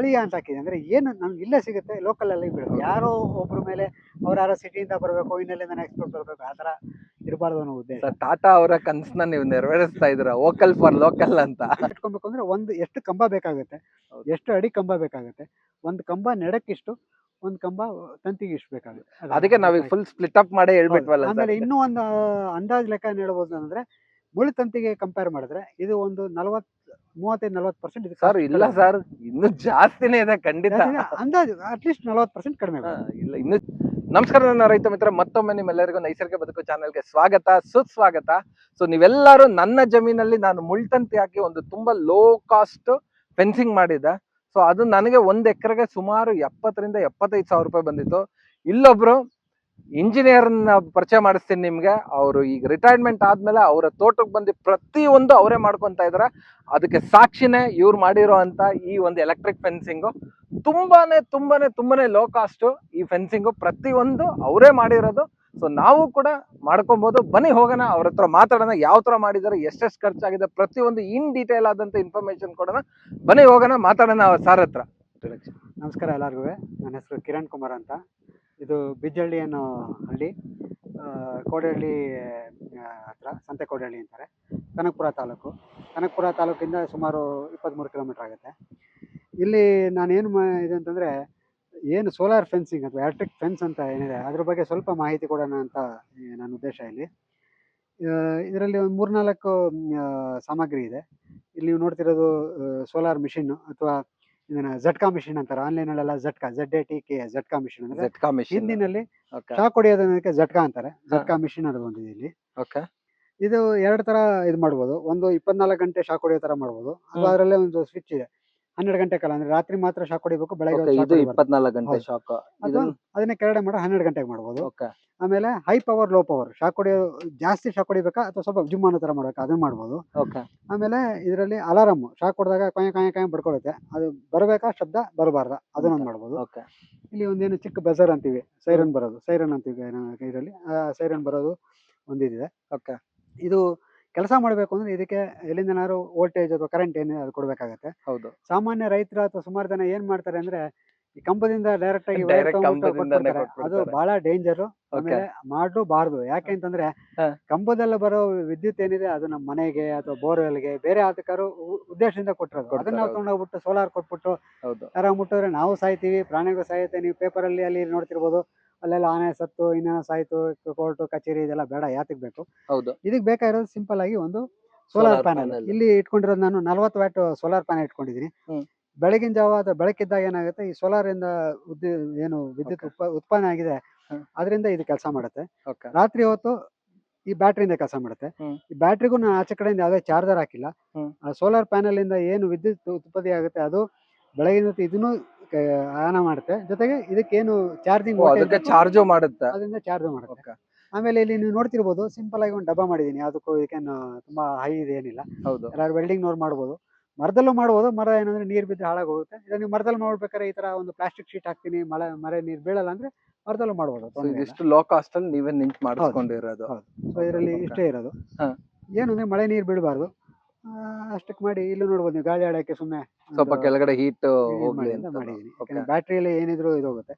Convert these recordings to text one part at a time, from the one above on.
ಸ್ಥಳೀಯ ಅಂತ ಹಾಕಿದೆ. ಅಂದ್ರೆ ಏನು ನಮ್ಗೆ ಇಲ್ಲೇ ಸಿಗುತ್ತೆ ಲೋಕಲ್ ಅಲ್ಲಿ ಬೀಳುತ್ತೆ ಯಾರೋ ಒಬ್ಬರ ಮೇಲೆ ಅವ್ರು ಯಾರೋ ಸಿಟಿಯಿಂದ ಬರಬೇಕು ಇನ್ನೆಲ್ಲಿಂದ ಎಕ್ಸ್ಪೋರ್ಟ್ ಬರಬೇಕು ಆ ತರ ಇರಬಾರ್ದು ಅನ್ನೋ ಉದ್ದೇಶ. ಸರ್ ಟಾಟಾ ಅವರ ಕನ್ಸನ್ನ ನೀವು ನೆರವೇರಿಸ್ತಾ ಇದ್ರ ವೋಕಲ್ ಫಾರ್ ಲೋಕಲ್ ಅಂತ. ಇಟ್ಕೊಬೇಕು ಅಂದ್ರೆ ಒಂದು ಎಷ್ಟು ಕಂಬ ಬೇಕಾಗುತ್ತೆ ಎಷ್ಟು ಅಡಿ ಕಂಬ ಬೇಕಾಗುತ್ತೆ ಒಂದು ಕಂಬ ನೆಡಕ್ಕಿಷ್ಟು ಒಂದು ಕಂಬ ತಂತಿಗೆ ಇಷ್ಟು ಬೇಕಾಗುತ್ತೆ. ಅದು ಅದಕ್ಕೆ ನಾವೀಗ ಫುಲ್ ಸ್ಪ್ಲಿಟ್ ಅಪ್ ಮಾಡೇ ಹೇಳ್ಬಿಟ್ವಲ್ಲ ಆಮೇಲೆ ಇನ್ನೂ ಒಂದು ಅಂದಾಜ್ ಲೆಕ್ಕ ಏನ್ ಹೇಳ್ಬೋದು ಅಂದ್ರೆ ಮುಳ್ಳು ತಂತಿಗೆ ಕಂಪೇರ್ ಮಾಡಿದ್ರೆ ಇದು ಒಂದು ನಲವತ್ ಮೂವತ್ತೈದು ನಲವತ್ತು ಪರ್ಸೆಂಟ್ ಸರ್ ಇಲ್ಲ ಸರ್ ಇನ್ನು ಜಾಸ್ತಿನೇ ಇದೆ ಖಂಡಿತ. ಅಂದಾಜು ಅಟ್ಲೀಸ್ಟ್ ನಲ್ವತ್ತು ಪರ್ಸೆಂಟ್ ಕಡಿಮೆ ಹಾ. ಇಲ್ಲ ಇನ್ನು ನಮಸ್ಕಾರ ನನ್ನ ರೈತ ಮಿತ್ರ ಮತ್ತೊಮ್ಮೆ ನಿಮ್ಮೆಲ್ಲರಿಗೂ ನೈಸರ್ಗಿಕ ಬದುಕು ಚಾನೆಲ್ಗೆ ಸ್ವಾಗತ ಸುಸ್ವಾಗತ. ಸೊ ನೀವೆಲ್ಲರೂ ನನ್ನ ಜಮೀನಲ್ಲಿ ನಾನು ಮುಳ್ತಂತಿ ಹಾಕಿ ಒಂದು ತುಂಬಾ ಲೋ ಕಾಸ್ಟ್ ಫೆನ್ಸಿಂಗ್ ಮಾಡಿದ್ದೆ. ಸೊ ಅದು ನನಗೆ ಒಂದ್ ಎಕರೆಗೆ ಸುಮಾರು ಎಪ್ಪತ್ತರಿಂದ ಎಪ್ಪತ್ತೈದು ಸಾವಿರ ರೂಪಾಯಿ ಬಂದಿತ್ತು. ಇಲ್ಲೊಬ್ರು ಇಂಜಿನಿಯರ್ನ ಪರಿಚಯ ಮಾಡಿಸ್ತೀನಿ ನಿಮಗೆ. ಅವರು ಈಗ ರಿಟೈರ್ಮೆಂಟ್ ಆದ್ಮೇಲೆ ಅವರ ತೋಟಕ್ಕೆ ಬಂದು ಪ್ರತಿಯೊಂದು ಅವರೇ ಮಾಡ್ಕೊತಾ ಇದ್ದಾರೆ ಅದಕ್ಕೆ ಸಾಕ್ಷಿನೇ ಇವ್ರು ಮಾಡಿರೋ ಅಂತ ಈ ಒಂದು ಎಲೆಕ್ಟ್ರಿಕ್ ಫೆನ್ಸಿಂಗು ತುಂಬಾನೇ ತುಂಬಾನೇ ತುಂಬಾನೇ ಲೋ ಕಾಸ್ಟ್ ಈ ಫೆನ್ಸಿಂಗು ಪ್ರತಿಯೊಂದು ಅವರೇ ಮಾಡಿರೋದು. ಸೊ ನಾವು ಕೂಡ ಮಾಡ್ಕೊಬೋದು. ಬನ್ನಿ ಹೋಗೋಣ. ಅವ್ರ ಹತ್ರ ಮಾತಾಡೋಣ. ಯಾವ ತರ ಮಾಡಿದ್ದಾರೆ, ಎಷ್ಟೆಷ್ಟು ಖರ್ಚಾಗಿದೆ, ಪ್ರತಿಯೊಂದು ಇನ್ ಡೀಟೇಲ್ ಆದಂತ ಇನ್ಫಾರ್ಮೇಶನ್ ಕೊಡೋಣ. ಬನ್ನಿ ಹೋಗೋಣ, ಮಾತಾಡೋಣ ಸಾರ್ ಹತ್ರ. ನಮಸ್ಕಾರ ಎಲ್ಲರಿಗೂ ನನ್ನ ಹೆಸರು ಕಿರಣ್ ಕುಮಾರ್ ಅಂತ. ಇದು ಬಿಜ್ಜಳ್ಳಿ ಅನ್ನೋ ಹಳ್ಳಿ ಕೋಡಹಳ್ಳಿ ಹತ್ರ ಸಂತೆ ಕೋಡಹಳ್ಳಿ ಅಂತಾರೆ, ಕನಕಪುರ ತಾಲೂಕು. ಕನಕಪುರ ತಾಲೂಕಿಂದ ಸುಮಾರು ಇಪ್ಪತ್ತ್ಮೂರು ಕಿಲೋಮೀಟ್ರ್ ಆಗುತ್ತೆ. ಇಲ್ಲಿ ನಾನೇನು ಮಾ, ಇದೆ ಅಂತಂದರೆ, ಏನು ಸೋಲಾರ್ ಫೆನ್ಸಿಂಗ್ ಅಥವಾ ಎಲೆಕ್ಟ್ರಿಕ್ ಫೆನ್ಸ್ ಅಂತ ಏನಿದೆ, ಅದ್ರ ಬಗ್ಗೆ ಸ್ವಲ್ಪ ಮಾಹಿತಿ ಕೊಡೋಣ ಅಂತ ನನ್ನ ಉದ್ದೇಶ ಇಲ್ಲಿ. ಇದರಲ್ಲಿ ಒಂದು ಮೂರ್ನಾಲ್ಕು ಸಾಮಗ್ರಿ ಇದೆ. ಇಲ್ಲಿ ನೀವು ನೋಡ್ತಿರೋದು ಸೋಲಾರ್ ಮಿಷಿನ್ ಅಥವಾ ಇದನ್ನ ಜಟ್ಕಾ ಮಿಷಿನ್ ಅಂತಾರೆ. ಆನ್ಲೈನ್ ಅಲ್ಲೆಲ್ಲ ಜಟ್ಕಾ ಜೆಡ್ ಎ ಟಿ ಕೆ ಜಟ್ಕಾ ಮಿಷಿನ್ ಅಂದ್ರೆ ಜೆಟ್ಕಾ ಮಿಷಿನ್ ಹಿಂದಿನಲ್ಲಿ ಶಾಕ್ ಹೊಡೆಯೋದಕ್ಕೆ ಜಟ್ಕಾ ಅಂತಾರೆ. ಜಟ್ಕಾ ಮಿಷಿನ್ ಅದು ಒಂದಿದೆ ಇಲ್ಲಿ. ಓಕೆ ಇದು ಎರಡು ತರ ಇದು ಮಾಡ್ಬೋದು. ಒಂದು ಇಪ್ಪತ್ನಾಲ್ಕು ಗಂಟೆ ಶಾಕ್ ಹೊಡೆಯೋ ತರ ಮಾಡ್ಬೋದು. ಅದು ಅದರಲ್ಲೇ ಒಂದು ಸ್ವಿಚ್ ಇದೆ. ಹನ್ನೆರಡು ಗಂಟೆ ಕಾಲ ಅಂದ್ರೆ ರಾತ್ರಿ ಮಾತ್ರ ಶಾಕ್ ಹೊಡಿಬೇಕು ಬೆಳಗ್ಗೆ ಅದನ್ನ shock ಇದು ಹೊಡಿಬಾರ್ದು. ಇಪ್ಪತ್ನಾಲ್ಕು ಗಂಟೆ ಹೌದು. ಶಾಕ್. ಅಥವಾ ಅದನ್ನೇ ಕೆಳಗಡೆ ಮಾಡೋ ಹನ್ನೆರಡು ಗಂಟೆಗೆ ಮಾಡ್ಬೋದು. ಓಕೆ ಆಮೇಲೆ high power low power shock ಹೊಡಿಯೋ ಜಾಸ್ತಿ ಶಾಕ್ ಹೊಡಿಬೇಕಾ ಅಥವಾ ಸ್ವಲ್ಪ ಜುಮ್ ಅನ್ನೋ ತರ ಮಾಡ್ಬೇಕಾ ಅದನ್ನ ಮಾಡಬಹುದು ಓಕೆ ಆಮೇಲೆ ಇದರಲ್ಲಿ ಅಲಾರಾಮ್ ಶಾಕ್ ಹೊಡೆದಾಗ ಕಾಯ ಕಾಯ ಕಾಯ ಬಡ್ಕೊಳುತ್ತೆ. ಅದು ಬರಬೇಕಾ ಶಬ್ದ ಬರಬಾರ್ದ ಅದನ್ನೊಂದು ಮಾಡಬಹುದು ಓಕೆ ಇಲ್ಲಿ ಒಂದೇನು ಚಿಕ್ಕ ಬಜರ್ ಅಂತೀವಿ ಸೈರನ್ ಬರೋದು. ಸೈರನ್ ಅಂತೀವಿ ಇದರಲ್ಲಿ ಸೈರನ್ ಬರೋದು ಒಂದಿದೆ ಓಕೆ ಇದು ಕೆಲಸ ಮಾಡಬೇಕು ಅಂದ್ರೆ ಇದಕ್ಕೆ ಎಲ್ಲಿಂದನಾದ್ರು ವೋಲ್ಟೇಜ್ ಅಥವಾ ಕರೆಂಟ್ ಏನ್ ಅದು ಕೊಡಬೇಕಾಗತ್ತೆ. ಹೌದು. ಸಾಮಾನ್ಯ ರೈತರು ಅಥವಾ ಸುಮಾರು ಜನ ಏನ್ ಮಾಡ್ತಾರೆ ಅಂದ್ರೆ ಈ ಕಂಬದಿಂದ ಡೈರೆಕ್ಟ್ ಆಗಿ wire Direct ತಗೊಂಡ್ಬಿಟ್ಟು ಕಂಬದಿಂದಾನೇ ಕೊಟ್ಬಿಡ್ತಾರೆ. ಅದು ಕೊಟ್ಬಿಡ್ತಾರೆ. ಬಹಳ ಡೇಂಜರ್ ಮಾಡಬಾರ್ದು ಯಾಕೆ ಅಂತಂದ್ರೆ ಹಾ. ಕಂಬದಲ್ಲ ಬರೋ ವಿದ್ಯುತ್ ಏನಿದೆ ಅದು ನಮ್ಮ ಮನೆಗೆ ಅಥವಾ ಬೋರ್ವೆಲ್ಗೆ ಬೇರೆ ಆತಕರು ಉದ್ದೇಶದಿಂದ ಕೊಟ್ಟಿರೋದು. ಅದನ್ನ ನಾವು ಹೌದು. ತಗೊಂಡೋಗ್ಬಿಟ್ಟು ಸೋಲಾರ್ ಕೊಟ್ಬಿಟ್ಟು ಹೌದು. ಯಾರ ಮುಟ್ಟಿದ್ರೆ ನಾವು ಸಾಯ್ತೀವಿ ಪ್ರಾಣಿಗಳು ಸಾಯುತ್ತೆ ನೀವು ಪೇಪರ್ ಅಲ್ಲಿ ಅಲ್ಲಿ ನೋಡ್ತಿರ್ಬೋದು. ಅಲ್ಲೆಲ್ಲ ಆನೆ ಸತ್ತು ಇನ್ನೇನೋ ಸಾಯ್ತು ಕೋರ್ಟ್ ಕಚೇರಿ ಇದೆಲ್ಲ ಬೇಡ ಯಾತಕ್ ಬೇಕು. ಹೌದು. ಇದಕ್ಕೆ ಬೇಕಾಗಿರೋದು ಸಿಂಪಲ್ ಆಗಿ ಒಂದು ಸೋಲಾರ್ ಪ್ಯಾನಲ್ ಇಲ್ಲಿ ಇಟ್ಕೊಂಡಿರೋದು ನಾನು ನಲ್ವತ್ತು ವ್ಯಾಟ್ ಸೋಲಾರ್ ಪ್ಯಾನಲ್ ಇಟ್ಕೊಂಡಿದ್ದೀನಿ. ಹ್ಮ್. ಬೆಳಗಿನ ಜಾವ ಅಥವಾ ಬೆಳಕಿದ್ದಾಗ ಏನಾಗುತ್ತೆ ಈ ಸೋಲಾರ್ ಇಂದ ಏನು ವಿದ್ಯುತ್ ಉತ್ಪನ್ನ ಆಗಿದೆ. ಅದರಿಂದ ಇದು ಕೆಲಸ ಮಾಡುತ್ತೆ. ರಾತ್ರಿ ಹೊತ್ತು ಈ ಬ್ಯಾಟ್ರಿಯಿಂದ ಕೆಲಸ ಮಾಡುತ್ತೆ. ಈ ಬ್ಯಾಟ್ರಿಗೂ ನಾನು ಆಚೆ ಕಡೆಯಿಂದ ಯಾವುದೇ ಚಾರ್ಜರ್ ಹಾಕಿಲ್ಲ. ಆ ಸೋಲಾರ್ ಪ್ಯಾನಲ್ ಇಂದ ಏನು ವಿದ್ಯುತ್ ಉತ್ಪತ್ತಿ ಆಗುತ್ತೆ ಅದು ಬೆಳಗಿನ ಹೊತ್ತು ಇದನ್ನು ಆನ ಮಾಡುತ್ತೆ. ಜೊತೆಗೆ ಇದಕ್ಕೇನು ಚಾರ್ಜಿಂಗ್ ಅದಕ್ಕೆ ಚಾರ್ಜು ಮಾಡುತ್ತೆ? ಅದರಿಂದ ಚಾರ್ಜ್ ಮಾಡುತ್ತೆ. ಆಮೇಲೆ ಇಲ್ಲಿ ನೀವು ನೋಡ್ತಿರ್ಬೋದು ಸಿಂಪಲ್ ಆಗಿ ಒಂದು ಡಬ್ಬ ಮಾಡಿದೀನಿ ಅದಕ್ಕೂ ಇದಕ್ಕೇನು ತುಂಬಾ ಹೈ ಇದೆ ಏನಿಲ್ಲ. ಹೌದು. ಯಾರು ವೆಲ್ಡಿಂಗ್ ನೋರ್ ಮಾಡ್ಬೋದು. ಮರದಲ್ಲೂ ಮಾಡ್ಬೋದು ಮರ ಏನಂದ್ರೆ ನೀರ್ ಬಿದ್ದು ಹಾಳಾಗೋಗುತ್ತೆ. ಇಲ್ಲ ನೀವು ಮರದಲ್ಲಿ ಮಾಡ್ಬೇಕಾದ್ರೆ ಈ ತರ ಒಂದು ಪ್ಲಾಸ್ಟಿಕ್ ಶೀಟ್ ಹಾಕ್ತೀನಿ ಮಳೆ ಮರೆ ನೀರ್ ಬೀಳಲ್ಲ ಅಂದ್ರೆ ಮರದಲ್ಲೂ ಮಾಡ್ಬೋದು ಇಷ್ಟು ಲೋ ಕಾಸ್ಟ್ ಅಲ್ಲಿ ನೀವೇ ನಿಂತು ಮಾಡಿಸ್ಕೊಂಡಿರೋದು. ಸೊ ಇದರಲ್ಲಿ ಇಷ್ಟೇ ಇರೋದು. ಏನಂದ್ರೆ ಏನು ಅಂದ್ರೆ ಮಳೆ ನೀರ್ ಬೀಳಬಾರ್ದು. ಅಷ್ಟಕ್ಕೆ ಮಾಡಿ ಇಲ್ಲೂ ನೋಡ್ಬೋದು ನೀವು ಗಾಳಿ ಆಡಕ್ಕೆ ಸುಮ್ಮನೆ ಸ್ವಲ್ಪ ಕೆಳಗಡೆ ಹೀಟ್ ಹೋಗ್ಲಿ ಅಂತ ಮಾಡಿದ್ದೀನಿ. ಬ್ಯಾಟ್ರಿಯಲ್ಲಿ ಏನಿದ್ರು ಇದು ಹೋಗುತ್ತೆ.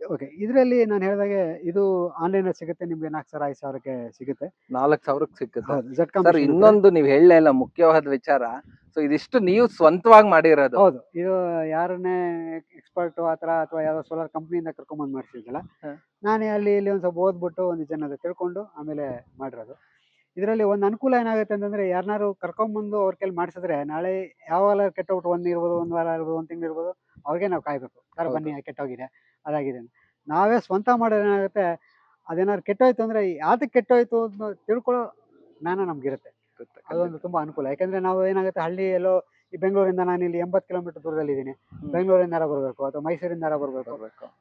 ಓಕೆ ಇದರಲ್ಲಿ ನಾನು ಹೇಳಿದಾಗೆ ಇದು ಆನ್ಲೈನ್ ಅಲ್ಲಿ ಸಿಗುತ್ತೆ ನಿಮ್ಗೆ ನಾಲ್ಕು ಸಾವಿರ ಐದು ಸಾವಿರಕ್ಕೆ ಸಿಗುತ್ತೆ. ನಾಲ್ಕು ಸಾವಿರಕ್ಕೆ ಸಿಕ್ಕುತ್ತೆ? ಹೌದು ಜಟ್ಕಾ ಸರ್ machine. ಇನ್ನೊಂದು ನೀವು ಹೇಳಲೇ ಇಲ್ಲ ಮುಖ್ಯವಾದ ವಿಚಾರ. ಸೊ ಇದಿಷ್ಟು ನೀವು ಸ್ವಂತವಾಗಿ ಮಾಡಿರೋದು. ಹೌದು ಇದು ಯಾರನ್ನೇ ಎಕ್ಸ್ಪರ್ಟ್ ಆತರ ಅಥವಾ ಯಾವ್ದೋ ಸೋಲಾರ್ ಕಂಪ್ನಿಯಿಂದ ಕರ್ಕೊಂಬಂದು ಮಾಡಿಸಿದ್ದಲ್ಲ ಹ. ನಾನೇ ಅಲ್ಲಿ ಇಲ್ಲಿ ಒಂದ್ ಸ್ವಲ್ಪ ಓದ್ಬಿಟ್ಟು ಒಂದು ಜನದ ತಿಳ್ಕೊಂಡು ಆಮೇಲೆ ಮಾಡಿರೋದು. ಇದರಲ್ಲಿ ಒಂದು ಅನುಕೂಲ ಏನಾಗುತ್ತೆ ಅಂತಂದ್ರೆ ಯಾರನ್ನಾರು ಕರ್ಕೊಂಬಂದು ಅವ್ರ ಕೈಲಿ ಮಾಡಿಸಿದ್ರೆ ನಾಳೆ ಯಾವಾಗ ಕೆಟ್ಟೋಗ್ಬಿಟ್ಟು ಒಂದು ಇರ್ಬೋದು ಒಂದು ವಾರ ಇರ್ಬೋದು ಒಂದು ತಿಂಗಳು ಇರ್ಬೋದು ಅವ್ರಿಗೆ ನಾವು ಕಾಯ್ಬೇಕು. ಸರ್. ಬನ್ನಿ ಕೆಟ್ಟೋಗಿದೆ ಅದಾಗಿದೆ. ನಾವೇ ಸ್ವಂತ ಮಾಡೋದು ಏನಾಗುತ್ತೆ ಅದೇನಾದ್ರು ಕೆಟ್ಟೋಯ್ತು ಅಂದ್ರೆ ಯಾವ್ದಕ್ಕೆ ಕೆಟ್ಟೋಯ್ತು ಅಂತ ತಿಳ್ಕೊಳ್ಳೋ ಜ್ಞಾನ ನಮ್ಗಿರುತ್ತೆ. ಅದೊಂದು ತುಂಬಾ ಅನುಕೂಲ. ಯಾಕಂದ್ರೆ ನಾವು ಏನಾಗುತ್ತೆ ಹಳ್ಳಿ ಎಲ್ಲೋ ಈ ಬೆಂಗಳೂರಿಂದ ನಾನು ಇಲ್ಲಿ ಎಂಬತ್ತು ಕಿಲೋಮೀಟರ್ ದೂರದಲ್ಲಿ ಇದ್ದೀನಿ ಬೆಂಗಳೂರಿಂದ ಬರಬೇಕು ಅಥವಾ ಮೈಸೂರಿಂದ ಬರ್ಬೇಕು.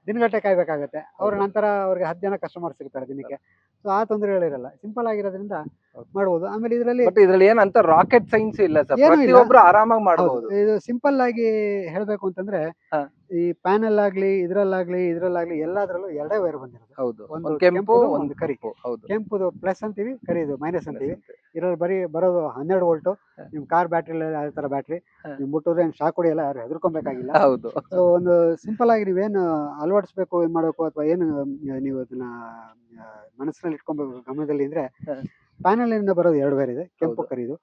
ದಿನಗಟ್ಟೆ ಕಾಯ್ಬೇಕಾಗತ್ತೆ. ಅವ್ರ ನಂತರ ಅವ್ರಿಗೆ ಹತ್ತು ಜನ ಕಸ್ಟಮರ್ ಸಿಗ್ತಾರೆ ದಿನಕ್ಕೆ. ಸೊ ಆ ತೊಂದರೆಗಳಿರಲ್ಲ ಸಿಂಪಲ್ ಆಗಿರೋದ್ರಿಂದ ಹೌದು. ಮಾಡ್ಬೋದು. ಆಮೇಲೆ ಇದರಲ್ಲಿ ಬಟ್ ಇದ್ರಲ್ಲಿ ಏನಂತ ರಾಕೆಟ್ ಸೈನ್ಸ್ ಇಲ್ಲ ಸರ್. ಏನೂ ಇಲ್ಲ. ಪ್ರತಿಯೊಬ್ರು ಆರಾಮಾಗಿ ಮಾಡಬಹುದು ಇದು ಸಿಂಪಲ್ ಆಗಿ ಹೇಳ್ಬೇಕು ಅಂತಂದ್ರೆ ಹಾ. ಈ ಪ್ಯಾನಲ್ ಆಗ್ಲಿ ಇದ್ರಲ್ಲಾಗ್ಲಿ ಇದ್ರಲ್ಲಾಗ್ಲಿ ಎಲ್ಲಾದ್ರಲ್ಲೂ ಎರಡೇ ವೈರ್ ಬಂದಿರೋದು. ಹೌದು. ಒಂದು ಒಂದು ಕೆಂಪು ಕೆಂಪುದು, ಒಂದು ಒಂದು ಕರಿ. ಹೌದು. ಕೆಂಪುದು ಪ್ಲಸ್ ಅಂತೀವಿ ಕರಿದು ಮೈನಸ್ ಅಂತೀವಿ. ಇದ್ರಲ್ಲಿ ಬರೀ ಬರೋದು ಹನ್ನೆರಡು ವೋಲ್ಟ್ ನಿಮ್ ಕಾರ್ ಬ್ಯಾಟ್ರಿ ಆ ತರ ಬ್ಯಾಟ್ರಿ ಹ. ನಿಮ್ ಮುಟ್ಟಿದ್ರೆ ಏನ್ ಶಾಕ್ ಹೊಡಿಯಲ್ಲ ಯಾರು ಹೆದರ್ಕೊಬೇಕಾಗಿಲ್ಲ. ಹೌದು. ಸೊ ಒಂದು ಸಿಂಪಲ್ ಆಗಿ ನೀವೇನು ಅಳವಡಿಸ್ಬೇಕು ಏನ್ ಮಾಡಬೇಕು ಅಥವಾ ಏನು ನೀವು ಅದನ್ನ ಮನಸ್ಸಿನಲ್ಲಿ ಇಟ್ಕೊಬೇಕು ಗಮನದಲ್ಲಿ ಅಂದ್ರೆ ಹ. ಪ್ಯಾನಲ್ ಇಂದ ಬರೋದು ಎರಡು ಬೇರೆ ಇದೆ ಕೆಂಪು. ಕರಿದು